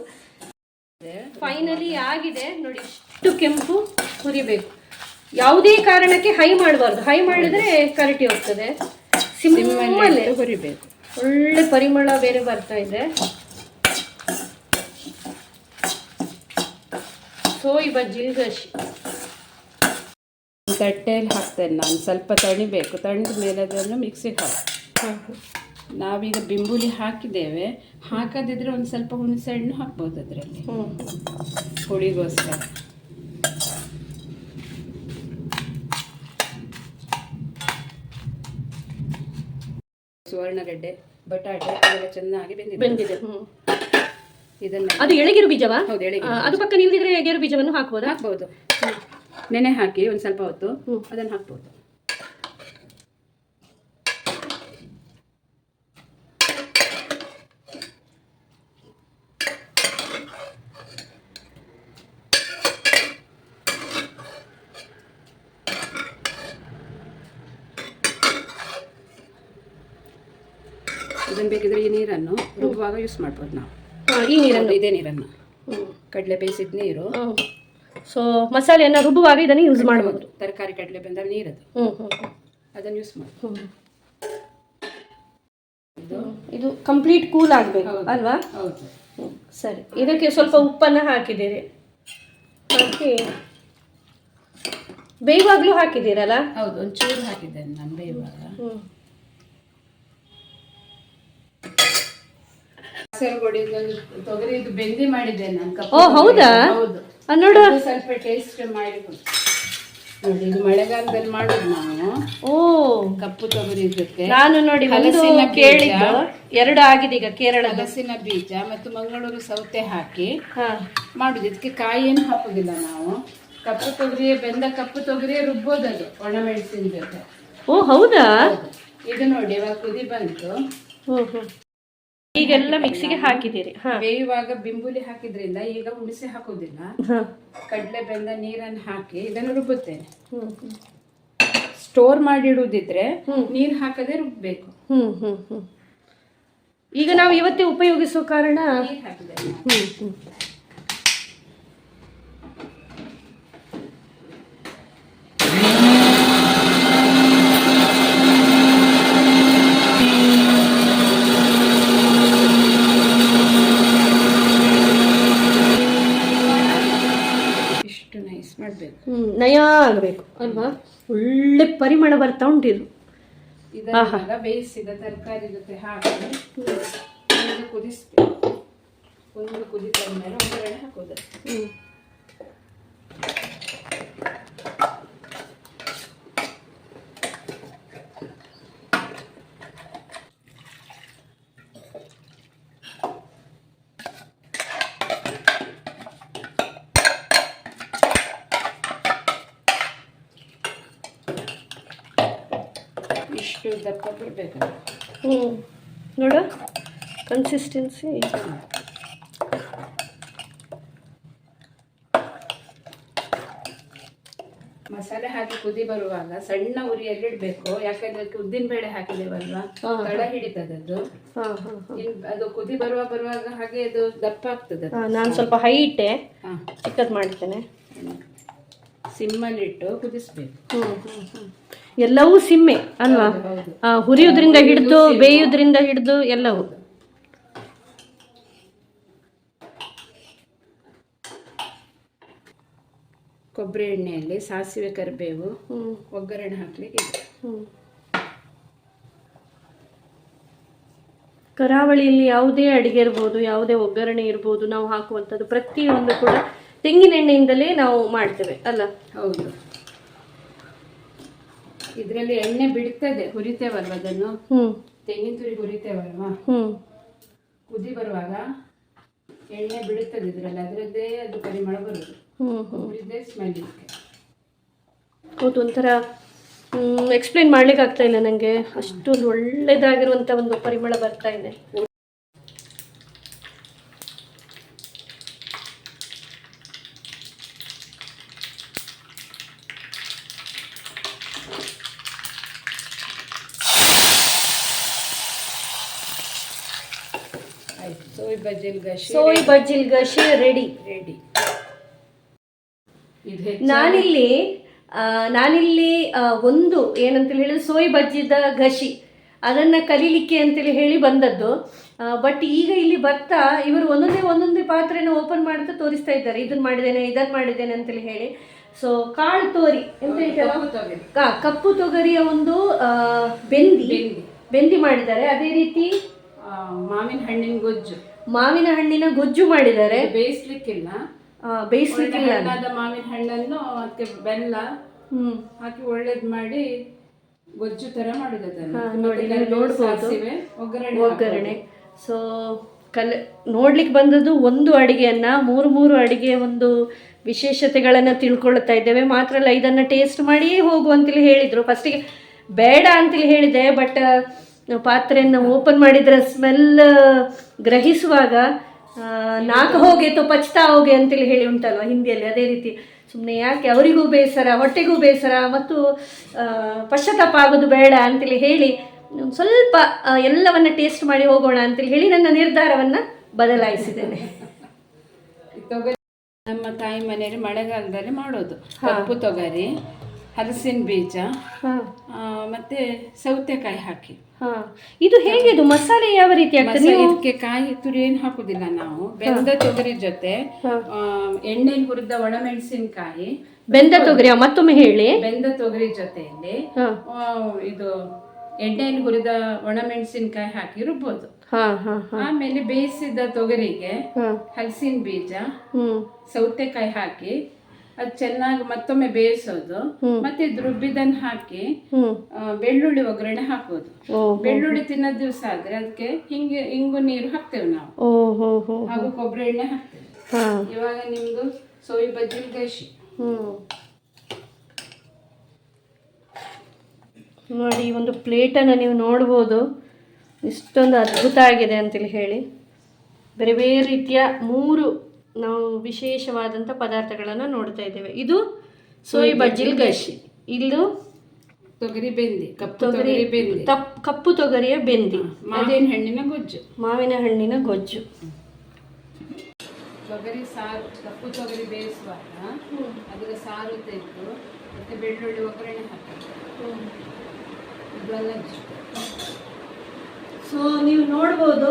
Speaker 2: ಫೈನಲಿ ಆಗಿದೆ. ನೋಡಿ, ಇಷ್ಟು ಕೆಂಪು ಹುರಿಬೇಕು ಯಾವುದೇ ಕಾರಣಕ್ಕೆ ಹೈ ಮಾಡಬಾರ್ದು. ಹೈ ಮಾಡಿದ್ರೆ ಕರಟಿ ಹೋಗ್ತದೆ. ಸಿಮ್ಮಲ್ಲೇ
Speaker 1: ಹುರಿಬೇಕು.
Speaker 2: ಒಳ್ಳೆ ಪರಿಮಳ ಬೇರೆ ಬರ್ತಾ ಇದೆ. ಸೋಯ್ ಬಜ್ಜಿ ಗಶಿ
Speaker 1: ತಟ್ಟೆಯಲ್ಲಿ ಹಾಕ್ತೇನೆ ನಾನು. ಸ್ವಲ್ಪ ತಣಿಬೇಕು. ತಣಿದ ಮೇಲೆ ಅದನ್ನು ಮಿಕ್ಸಿಗೆ ಹಾಕಿ. ನಾವೀಗ ಬಿಂಬುಲಿ ಹಾಕಿದ್ದೇವೆ. ಹಾಕದಿದ್ರೆ ಒಂದು ಸ್ವಲ್ಪ ಹುಣಸೆ ಹಣ್ಣು ಹಾಕ್ಬೋದು ಅದರಲ್ಲಿ. ಹುಳಿಗೋಸ್ಕರ. ಸುವರ್ಣಗಡ್ಡೆ ಬಟಾಟೆ ಎಲ್ಲ ಚೆನ್ನಾಗಿ ಬೆಂದಿದೆ.
Speaker 2: ಬೆಂದಿದೆ. ಹ್ಞೂ
Speaker 1: ಇದನ್ನ
Speaker 2: ಅದು ಎಳೆಗಿರು ಬೀಜವಾ?
Speaker 1: ಹೌದು ಎಳೆಗೆ
Speaker 2: ಅದು ಪಕ್ಕ ನಿಲ್ದಿದ್ರೆ ಗೇರು ಬೀಜವನ್ನು ಹಾಕ್ಬೋದಾ?
Speaker 1: ಹಾಕ್ಬೋದು. ನೆನೆ ಹಾಕಿ ಒಂದು ಸ್ವಲ್ಪ ಹೊತ್ತು. ಅದನ್ನು ಹಾಕ್ಬೋದು. ಇದನ್ನು ಬೇಕಿದ್ರೆ ಈ ನೀರನ್ನು ರುಬ್ಬುವಾಗ ಯೂಸ್ ಮಾಡ್ಬೋದು ನಾವು.
Speaker 2: ಈ ನೀರನ್ನು.
Speaker 1: ಇದೇ ನೀರನ್ನು. ಕಡಲೆ ಬೇಯಿಸಿದ ನೀರು.
Speaker 2: ಸೊ ಮಸಾಲೆಯನ್ನು ರುಬ್ಬುವಾಗ ಇದನ್ನು ಯೂಸ್ ಮಾಡ್ಬೋದು.
Speaker 1: ತರಕಾರಿ ಕಡಲೆ ಬೆಂದ ನೀರದು. ಅದನ್ನು ಯೂಸ್ ಮಾಡಿ.
Speaker 2: ಇದು? ಕಂಪ್ಲೀಟ್ ಕೂಲ್ ಆಗಬೇಕು ಅಲ್ವಾ? ಸರಿ. ಇದಕ್ಕೆ ಸ್ವಲ್ಪ ಉಪ್ಪನ್ನು ಹಾಕಿದ್ದೀರಿ. ಹಾಕಿ. ಬೇಯುವಾಗಲೂ ಹಾಕಿದ್ದೀರಲ್ಲ?
Speaker 1: ಹೌದು ಒಂಚೂರು ಹಾಕಿದ್ದೇನೆ ನಾನು ಬೇಯುವಾಗ. ಕಾಸರಗೋಡಿ ತೊಗರಿ ಇದು ಬೆಂದಿ ಮಾಡಿದ್ದೆ ನಾನು
Speaker 2: ಓ ಹೌದಾ?
Speaker 1: ಹೌದು.
Speaker 2: ನೋಡು
Speaker 1: ಸ್ವಲ್ಪ ಟೇಸ್ಟ್ ಮಾಡಿ ನೋಡಿ ಇದು ಮಳೆಗಾಲದಲ್ಲಿ ಮಾಡೋದು ನಾವು.
Speaker 2: ಓ.
Speaker 1: ಕಪ್ಪು ತೊಗರಿ ಇದಕ್ಕೆ.
Speaker 2: ನಾನು ನೋಡಿ
Speaker 1: ಹಲಸಿನ
Speaker 2: ಕೇಳಿದ್ದು ಎರಡು ಆಗಿದೆ ಈಗ ಕೇರಳ
Speaker 1: ಹಲಸಿನ ಬೀಜ ಮತ್ತು ಮಂಗಳೂರು ಸೌತೆ ಹಾಕಿ ಮಾಡುದು. ಇದಕ್ಕೆ ಕಾಯಿ ಏನು ಹಾಕುದಿಲ್ಲ ನಾವು. ಕಪ್ಪು ತೊಗರಿ ಬೆಂದ ಕಪ್ಪು ತೊಗರಿ ರುಬ್ಬೋದದು ಅದು ಒಣಮೆಣಸಿನ ಜೊತೆ.
Speaker 2: ಓ ಹೌದಾ?
Speaker 1: ಇದು ನೋಡಿ ಇವಾಗ ಕುದಿ ಬಂತು.
Speaker 2: ಈಗೆಲ್ಲ ಮಿಕ್ಸಿಗೆ ಹಾಕಿದ್ದೀರಿ.
Speaker 1: ಬೇಯುವಾಗ ಬಿಂಬುಲಿ ಹಾಕಿದ್ರಿಂದ ಈಗ ಹುಣಸೆ ಹಾಕೋದಿಲ್ಲ. ಕಡ್ಲೆ ಬೆಂದ ನೀರನ್ನು ಹಾಕಿ ಇದನ್ನು ರುಬ್ಬುತ್ತೇನೆ.
Speaker 2: ಹ್ಮ್ ಹ್ಮ್.
Speaker 1: ಸ್ಟೋರ್ ಮಾಡಿಡುವುದಿದ್ರೆ ನೀರು ಹಾಕದೆ ರುಬ್ಬಬೇಕು
Speaker 2: ಹ್ಮ್ ಹ್ಮ್ ಹ್ಮ್. ಈಗ ನಾವು ಇವತ್ತೇ ಉಪಯೋಗಿಸೋ ಕಾರಣ? ಹ್ಮ್ ಹ್ಮ್
Speaker 1: ಇಷ್ಟು ನೈಸ್ ಮಾಡಬೇಕು.
Speaker 2: ನಯ ಆಗಬೇಕು. ಅಲ್ವಾ? ಒಳ್ಳೆ ಪರಿಮಳ ಬರ್ತಾ ಉಂಟಿದು
Speaker 1: ಇದನ್ನೆಲ್ಲ ಬೇಯಿಸಿದ ತರಕಾರಿ ಜೊತೆ ಹಾಕಿ ಒಂದು ಕುದಿಸ್ಬೇಕು. ಒಂದು ಕುದಿದ ಮೇಲೆ ಒಗ್ಗರಣೆ ಹಾಕೋದು ಇಷ್ಟು ಬಿಡ್ಬೇಕು
Speaker 2: ಹ್ಮ್. ನೋಡು. ಕನ್ಸಿಸ್ಟೆನ್ಸಿ
Speaker 1: ಮಸಾಲೆ ಹಾಕಿ ಕುದಿ ಬರುವಾಗ ಸಣ್ಣ ಉರಿಯಲ್ಲಿ ಇಡ್ಬೇಕು. ಯಾಕಂದ್ರೆ ಅದಕ್ಕೆ ಉದ್ದಿನ ಬೇಳೆ ಹಾಕಿದೇವಲ್ವಾ. ತಳ ಹಿಡಿತದದ್ದು
Speaker 2: ಹಾ ಹಾ
Speaker 1: ಅದು ಕುದಿ ಬರುವ ಬರುವಾಗ ಹಾಗೆ ಅದು ದಪ್ಪ ಆಗ್ತದೆ
Speaker 2: ನಾನು ಸ್ವಲ್ಪ
Speaker 1: ಹೈಟೆ
Speaker 2: ಚಿಕ್ಕದ್ ಮಾಡ್ತೇನೆ.
Speaker 1: ಸಿಮ್ಮಲ್ಲಿಟ್ಟು ಕುದಿಸ್ಬೇಕು.
Speaker 2: ಎಲ್ಲವೂ ಸಿಮ್ಮೆ ಅಲ್ವಾ? ಹುರಿಯೋದ್ರಿಂದ ಹಿಡಿದು ಬೇಯೋದ್ರಿಂದ ಹಿಡಿದು ಎಲ್ಲವೂ.
Speaker 1: ಕೊಬ್ಬರಿ ಎಣ್ಣೆಯಲ್ಲಿ ಸಾಸಿವೆ ಕರಿಬೇವು
Speaker 2: ಹ್ಮ್.
Speaker 1: ಒಗ್ಗರಣೆ ಹಾಕ್ಲಿಕ್ಕೆ.
Speaker 2: ಕರಾವಳಿಯಲ್ಲಿ ಯಾವುದೇ ಅಡಿಗೆ ಇರ್ಬೋದು ಯಾವುದೇ ಒಗ್ಗರಣೆ ಇರ್ಬೋದು ನಾವು ಹಾಕುವಂಥದ್ದು ಪ್ರತಿಯೊಂದು ಕೂಡ ತೆಂಗಿನ ಎಣ್ಣೆಯಿಂದಲೇ ನಾವು ಮಾಡ್ತೇವೆ ಅಲ್ಲ?
Speaker 1: ಹೌದು. ಇದರಲ್ಲಿ ಎಣ್ಣೆ ಬಿಡ್ತದೆ ಹುರಿತೇವಲ್ವ ಅದನ್ನು?
Speaker 2: ಹ್ಮ್.
Speaker 1: ತೆಂಗಿನ ತುರಿ ಹುರಿತೇವಲ್ವಾ?
Speaker 2: ಹ್ಮ್.
Speaker 1: ಕುದಿ ಬರುವಾಗ ಎಣ್ಣೆ ಬಿಡುತ್ತದೆ ಇದರಲ್ಲಿ ಅದರದ್ದೇ ಅದು ಪರಿಮಳ ಬರುದು.
Speaker 2: ಹ್ಮ್ ಹ್ಮ್.
Speaker 1: ಹುರಿದೇ ಸ್ಮೆಲ್ ಇದಕ್ಕೆ
Speaker 2: ಹೌದು ಒಂಥರ ಎಕ್ಸ್ಪ್ಲೇನ್ ಮಾಡ್ಲಿಕ್ಕೆ ಆಗ್ತಾ ಇಲ್ಲ ನನಗೆ ಅಷ್ಟೊಂದು ಒಳ್ಳೇದಾಗಿರುವಂಥ ಒಂದು ಪರಿಮಳ ಬರ್ತಾ ಇದೆ
Speaker 1: ಆಯ್ತು ಸೋಯ್ ಬಜ್ಜಿಲ್ ಗಶಿ
Speaker 2: ಸೋಯ್ ಬಜ್ಜಿಲ್ ಗಶಿ ರೆಡಿ
Speaker 1: ರೆಡಿ
Speaker 2: ನಾನಿಲ್ಲಿ ನಾನಿಲ್ಲಿ ಒಂದು ಏನಂತೇಳಿ ಹೇಳಿದ್ರೆ ಸೋಯಿ ಬಜ್ಜಿದ ಗಶಿ ಅದನ್ನ ಕಲೀಲಿಕ್ಕೆ ಅಂತೇಳಿ ಹೇಳಿ ಬಂದದ್ದು. ಬಟ್ ಈಗ ಇಲ್ಲಿ ಬರ್ತಾ ಇವರು ಒಂದೊಂದೇ ಒಂದೊಂದೇ ಪಾತ್ರೆನ ಓಪನ್ ಮಾಡ್ತಾ ತೋರಿಸ್ತಾ ಇದ್ದಾರೆ. ಇದನ್ನ ಮಾಡಿದ್ದೇನೆ ಇದನ್ನ ಮಾಡಿದ್ದೇನೆ ಅಂತೇಳಿ ಹೇಳಿ. ಸೊ ಕಾಳು ತೋರಿ ಹೇಳ್ತಾರೆ
Speaker 1: ಕಪ್ಪು ತೊಗರಿ.
Speaker 2: ಕಾ- ಕಪ್ಪು ತೊಗರಿಯ ಒಂದು ಬೆಂದಿ.
Speaker 1: ಬೆಂದಿ.
Speaker 2: ಮಾಡಿದ್ದಾರೆ. ಅದೇ ರೀತಿ
Speaker 1: ಮಾವಿನ ಹಣ್ಣಿನ ಗೊಜ್ಜು.
Speaker 2: ಮಾವಿನ ಹಣ್ಣಿನ ಗೊಜ್ಜು ಮಾಡಿದ್ದಾರೆ.
Speaker 1: ಬೇಯಿಸ್ಲಿಕ್ಕಿಲ್ಲ.
Speaker 2: ಬೇಯಿಸ್ಲಿಕ್ಕಿಲ್ಲ.
Speaker 1: ಹಣ್ಣಾದ ಮಾವಿನ ಹಣ್ಣನ್ನು ಅದಕ್ಕೆ ಬೆಲ್ಲ
Speaker 2: ಹ್ಮ್.
Speaker 1: ಹಾಕಿ ಒಳ್ಳೇದ್ ಮಾಡಿ ಗೊಜ್ಜು ತರ
Speaker 2: ನೋಡ್ಬೋದು.
Speaker 1: ಒಗ್ಗರಣೆ
Speaker 2: ಒಗ್ಗರಣೆ. ಸೊ ಕಲ್ ನೋಡ್ಲಿಕ್ಕೆ ಬಂದದ್ದು ಒಂದು ಅಡಿಗೆಯನ್ನ ಮೂರು ಮೂರು ಅಡಿಗೆ ಒಂದು ವಿಶೇಷತೆಗಳನ್ನು ತಿಳ್ಕೊಳ್ತಾ ಇದ್ದೇವೆ. ಮಾತ್ರ ಅಲ್ಲ ಇದನ್ನು ಟೇಸ್ಟ್ ಮಾಡಿಯೇ ಹೋಗು ಅಂತೇಳಿ ಹೇಳಿದರು. ಫಸ್ಟಿಗೆ ಬೇಡ ಅಂತೇಳಿ ಹೇಳಿದೆ ಬಟ್ ಪಾತ್ರೆಯನ್ನು ಓಪನ್ ಮಾಡಿದ್ರೆ ಸ್ಮೆಲ್ ಗ್ರಹಿಸುವಾಗ ನಾಕ ಹೋಗೆ ತೋ ಪಚ್ತಾ ಹೋಗಿ ಅಂತೇಳಿ ಹೇಳಿ ಉಂಟಲ್ವ ಹಿಂದಿಯಲ್ಲಿ ಅದೇ ರೀತಿ. ಸುಮ್ಮನೆ ಯಾಕೆ ಅವರಿಗೂ ಬೇಸರ ಹೊಟ್ಟೆಗೂ ಬೇಸರ ಮತ್ತು ಪಶ್ಚಾತ್ತಾಪ ಆಗೋದು ಬೇಡ ಅಂತೇಳಿ ಹೇಳಿ ಸ್ವಲ್ಪ ಎಲ್ಲವನ್ನ ಟೇಸ್ಟ್ ಮಾಡಿ ಹೋಗೋಣ ಅಂತೇಳಿ ಹೇಳಿ ನನ್ನ ನಿರ್ಧಾರವನ್ನ ಬದಲಾಯಿಸಿದ್ದೇನೆ.
Speaker 1: ನಮ್ಮ ತಾಯಿ ಮನೆಯಲ್ಲಿ ಮಳೆಗಾಲದಲ್ಲಿ ಮಾಡೋದು ಕಪ್ಪು ತೊಗರಿ ಹಲಸಿನ ಬೀಜ ಮತ್ತೆ ಸೌತೆಕಾಯಿ ಹಾಕಿ.
Speaker 2: ಇದು ಹೇಗೆ ಇದು? ಮಸಾಲೆ ಯಾವ ರೀತಿ ಆಗ್ತದೆ
Speaker 1: ಇದಕ್ಕೆ ಕಾಯಿ ತುರಿ ಏನು ಹಾಕುದಿಲ್ಲ ನಾವು. ಬೆಂದ ತೊಗರಿ ಜೊತೆ ಎಣ್ಣೆಲಿ ಹುರಿದ ಒಣಮೆಣಸಿನಕಾಯಿ
Speaker 2: ಬೆಂದ ತೊಗರಿ ಮತ್ತೊಮ್ಮೆ ಹೇಳಿ.
Speaker 1: ಬೆಂದ ತೊಗರಿ ಜೊತೆಯಲ್ಲಿ ಇದು ಎಣ್ಣೆಯಲ್ಲಿ ಹುರಿದ ಒಣಮೆಣಸಿನಕಾಯಿ ಹಾಕಿ ರುಬ್ಬೋದು. ಆಮೇಲೆ ಬೇಯಿಸಿದ ತೊಗರಿಗೆ ಹಲಸಿನ ಬೀಜ ಸೌತೆಕಾಯಿ ಹಾಕಿ ಅದು ಚೆನ್ನಾಗಿ ಮತ್ತೊಮ್ಮೆ ಬೇಯಿಸೋದು. ಮತ್ತೆ ರುಬ್ಬಿದನ್ನ ಹಾಕಿ ಬೆಳ್ಳುಳ್ಳಿ ಒಗ್ಗರಣೆ ಹಾಕೋದು ಬೆಳ್ಳುಳ್ಳಿ ತಿನ್ನೋ ದಿವಸ ಆದ್ರೆ ಅದಕ್ಕೆ ಹಿಂಗೆ ಹಿಂಗು ನೀರು ಹಾಕ್ತೇವೆ ನಾವು. ಹಾಗೂ ಕೊಬ್ಬರಿ ಎಣ್ಣೆ ಹಾಕ್ತೇವೆ. ಇವಾಗ ನಿಮ್ದು ಸೋಯಿ ಬಜ್ಜಿ ಗಶಿ
Speaker 2: ನೋಡಿ ಈ ಒಂದು ಪ್ಲೇಟನ್ನು ನೀವು ನೋಡ್ಬೋದು. ಇಷ್ಟೊಂದು ಅದ್ಭುತ ಆಗಿದೆ ಅಂತೇಳಿ ಹೇಳಿ. ಬೇರೆ ಬೇರೆ ರೀತಿಯ ಮೂರು ನಾವು ವಿಶೇಷವಾದಂಥ ಪದಾರ್ಥಗಳನ್ನು ನೋಡ್ತಾ ಇದ್ದೇವೆ. ಇದು ಸೋಯಿ ಬಜ್ಜಿಲ್ ಗಶಿ ಇದು
Speaker 1: ತೊಗರಿ ಬೆಂದಿ ಕಪ್ಪು
Speaker 2: ತೊಗರಿ
Speaker 1: ಬೆಂದಿ.
Speaker 2: ತಪ್ ಕಪ್ಪು ತೊಗರಿಯ ಬೆಂದಿ.
Speaker 1: ಮಾವಿನ ಹಣ್ಣಿನ ಗೊಜ್ಜು.
Speaker 2: ಮಾವಿನ ಹಣ್ಣಿನ ಗೊಜ್ಜು.
Speaker 1: ತೊಗರಿ ಸಾರು ಕಪ್ಪು ತೊಗರಿ ಬೇಯಿಸುವಾಗ ಅದರ ಸಾರು ತೆಗೆದು ಮತ್ತೆ ಬೆಳ್ಳುಳ್ಳಿ ಒಗ್ಗರಣೆ ಹಾಕಿ.
Speaker 2: ಸೊ ನೀವು ನೋಡ್ಬೋದು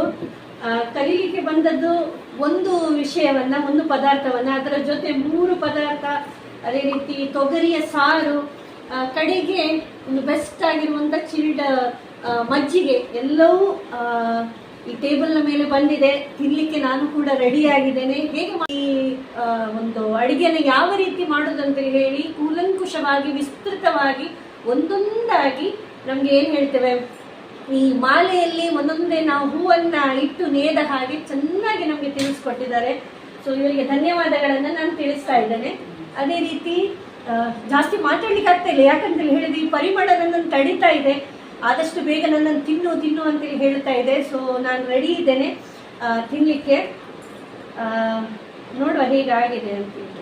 Speaker 2: ಕಲೀಲಿಕ್ಕೆ ಬಂದದ್ದು ಒಂದು ವಿಷಯವನ್ನ, ಒಂದು ಪದಾರ್ಥವನ್ನ. ಅದರ ಜೊತೆ ಮೂರು ಪದಾರ್ಥ, ಅದೇ ರೀತಿ ತೊಗರಿಯ ಸಾರು ಕಡೆಗೆ ಒಂದು ಬೆಸ್ಟ್ ಆಗಿರುವಂತ ಚಿಲ್ಡ್ ಮಜ್ಜಿಗೆ. ಎಲ್ಲವೂ ಈ ಟೇಬಲ್ನ ಮೇಲೆ ಬಂದಿದೆ. ತಿನ್ಲಿಕ್ಕೆ ನಾನು ಕೂಡ ರೆಡಿ ಆಗಿದ್ದೇನೆ. ಹೇಗೆ ಈ ಒಂದು ಅಡಿಗೆನ ಯಾವ ರೀತಿ ಮಾಡೋದಂತ ಹೇಳಿ ಕೂಲಂಕುಷವಾಗಿ, ವಿಸ್ತೃತವಾಗಿ, ಒಂದೊಂದಾಗಿ ನಮ್ಗೆ ಏನ್ ಹೇಳ್ತೇವೆ? ಈ ಮಾಲೆಯಲ್ಲಿ ಒಂದೊಂದೇ ನಾವು ಹೂವನ್ನ ಇಟ್ಟು ನೇದ ಹಾಗೆ ಚೆನ್ನಾಗಿ ನಮಗೆ ತಿಳಿಸ್ಕೊಟ್ಟಿದ್ದಾರೆ. ಸೊ ಇವರಿಗೆ ಧನ್ಯವಾದಗಳನ್ನ ನಾನು ತಿಳಿಸ್ತಾ ಇದ್ದೇನೆ. ಅದೇ ರೀತಿ ಜಾಸ್ತಿ ಮಾತಾಡ್ಲಿಕ್ಕೆ ಆಗ್ತಾ ಇಲ್ಲ. ಯಾಕಂತ ಹೇಳಿದ್ರೆ ಈ ಪರಿಮಳ ನನ್ನನ್ನು ತಡಿತಾ ಇದೆ. ಆದಷ್ಟು ಬೇಗ ನನ್ನನ್ನು ತಿನ್ನು ತಿನ್ನು ಅಂತೇಳಿ ಹೇಳ್ತಾ ಇದೆ. ಸೊ ನಾನು ರೆಡಿ ಇದ್ದೇನೆ. ತಿನ್ನಲಿಕ್ಕೆ ನೋಡುವ ಹೇಗಾಗಿದೆ ಅಂತ ಹೇಳಿ.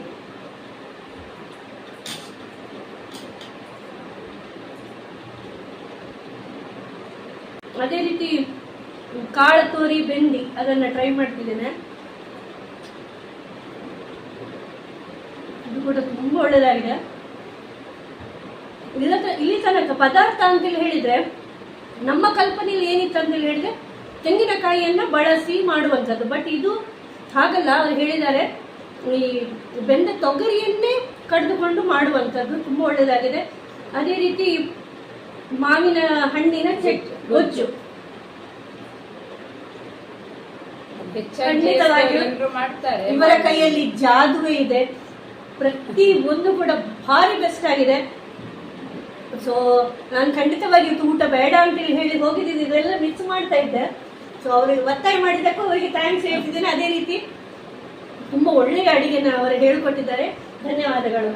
Speaker 2: ಅದೇ ರೀತಿ ಕಾಳು ತೋರಿ, ಬೆಂಡಿ, ಅದನ್ನ ಟ್ರೈ ಮಾಡ್ತಿದ್ದೇನೆ. ಇದು ಕೂಡ ತುಂಬಾ ಒಳ್ಳೆದಾಗಿದೆ. ಇಲ್ಲ ಇಲ್ಲಿ ತನಕ ಪದಾರ್ಥ ಅಂತೇಳಿ ಹೇಳಿದ್ರೆ, ನಮ್ಮ ಕಲ್ಪನೆಯಲ್ಲಿ ಏನಿತ್ತು ಅಂತ ಹೇಳಿದ್ರೆ, ತೆಂಗಿನಕಾಯಿಯನ್ನ ಬಳಸಿ ಮಾಡುವಂಥದ್ದು. ಬಟ್ ಇದು ಹಾಗಲ್ಲ, ಅವ್ರು ಹೇಳಿದ್ದಾರೆ, ಈ ಬೆಂದ ತೊಗರಿಯನ್ನೇ ಕಡಿದುಕೊಂಡು ಮಾಡುವಂಥದ್ದು ತುಂಬಾ ಒಳ್ಳೆದಾಗಿದೆ. ಅದೇ ರೀತಿ ಮಾವಿನ ಹಣ್ಣಿನ ಚೆಕ್ ಗೊಜ್ಜು. ಖಂಡಿತವಾಗಿಯೂ
Speaker 1: ಮಾಡ್ತಾರೆ.
Speaker 2: ಇವರ ಕೈಯಲ್ಲಿ ಜಾದುವೆ ಇದೆ. ಪ್ರತಿ ಒಂದು ಕೂಡ ಭಾರಿ ಬೆಸ್ಟ್ ಆಗಿದೆ. ಸೊ ನಾನು ಖಂಡಿತವಾಗಿ ಇವತ್ತು ಊಟ ಬೇಡ ಅಂತೇಳಿ ಹೇಳಿ ಹೋಗಿದ್ದೀನಿ. ಇದೆಲ್ಲ ಮಿಸ್ ಮಾಡ್ತಾ ಇದ್ದೆ. ಸೊ ಅವ್ರಿಗೆ ಒತ್ತಾಯ ಮಾಡಿದ್ದಕ್ಕೂ ಅವರಿಗೆ ಥ್ಯಾಂಕ್ಸ್ ಹೇಳ್ತಿದ್ದೀನಿ. ಅದೇ ರೀತಿ ತುಂಬಾ ಒಳ್ಳೆಯ ಅಡಿಗೆನ ಅವರು ಹೇಳಿಕೊಟ್ಟಿದ್ದಾರೆ. ಧನ್ಯವಾದಗಳು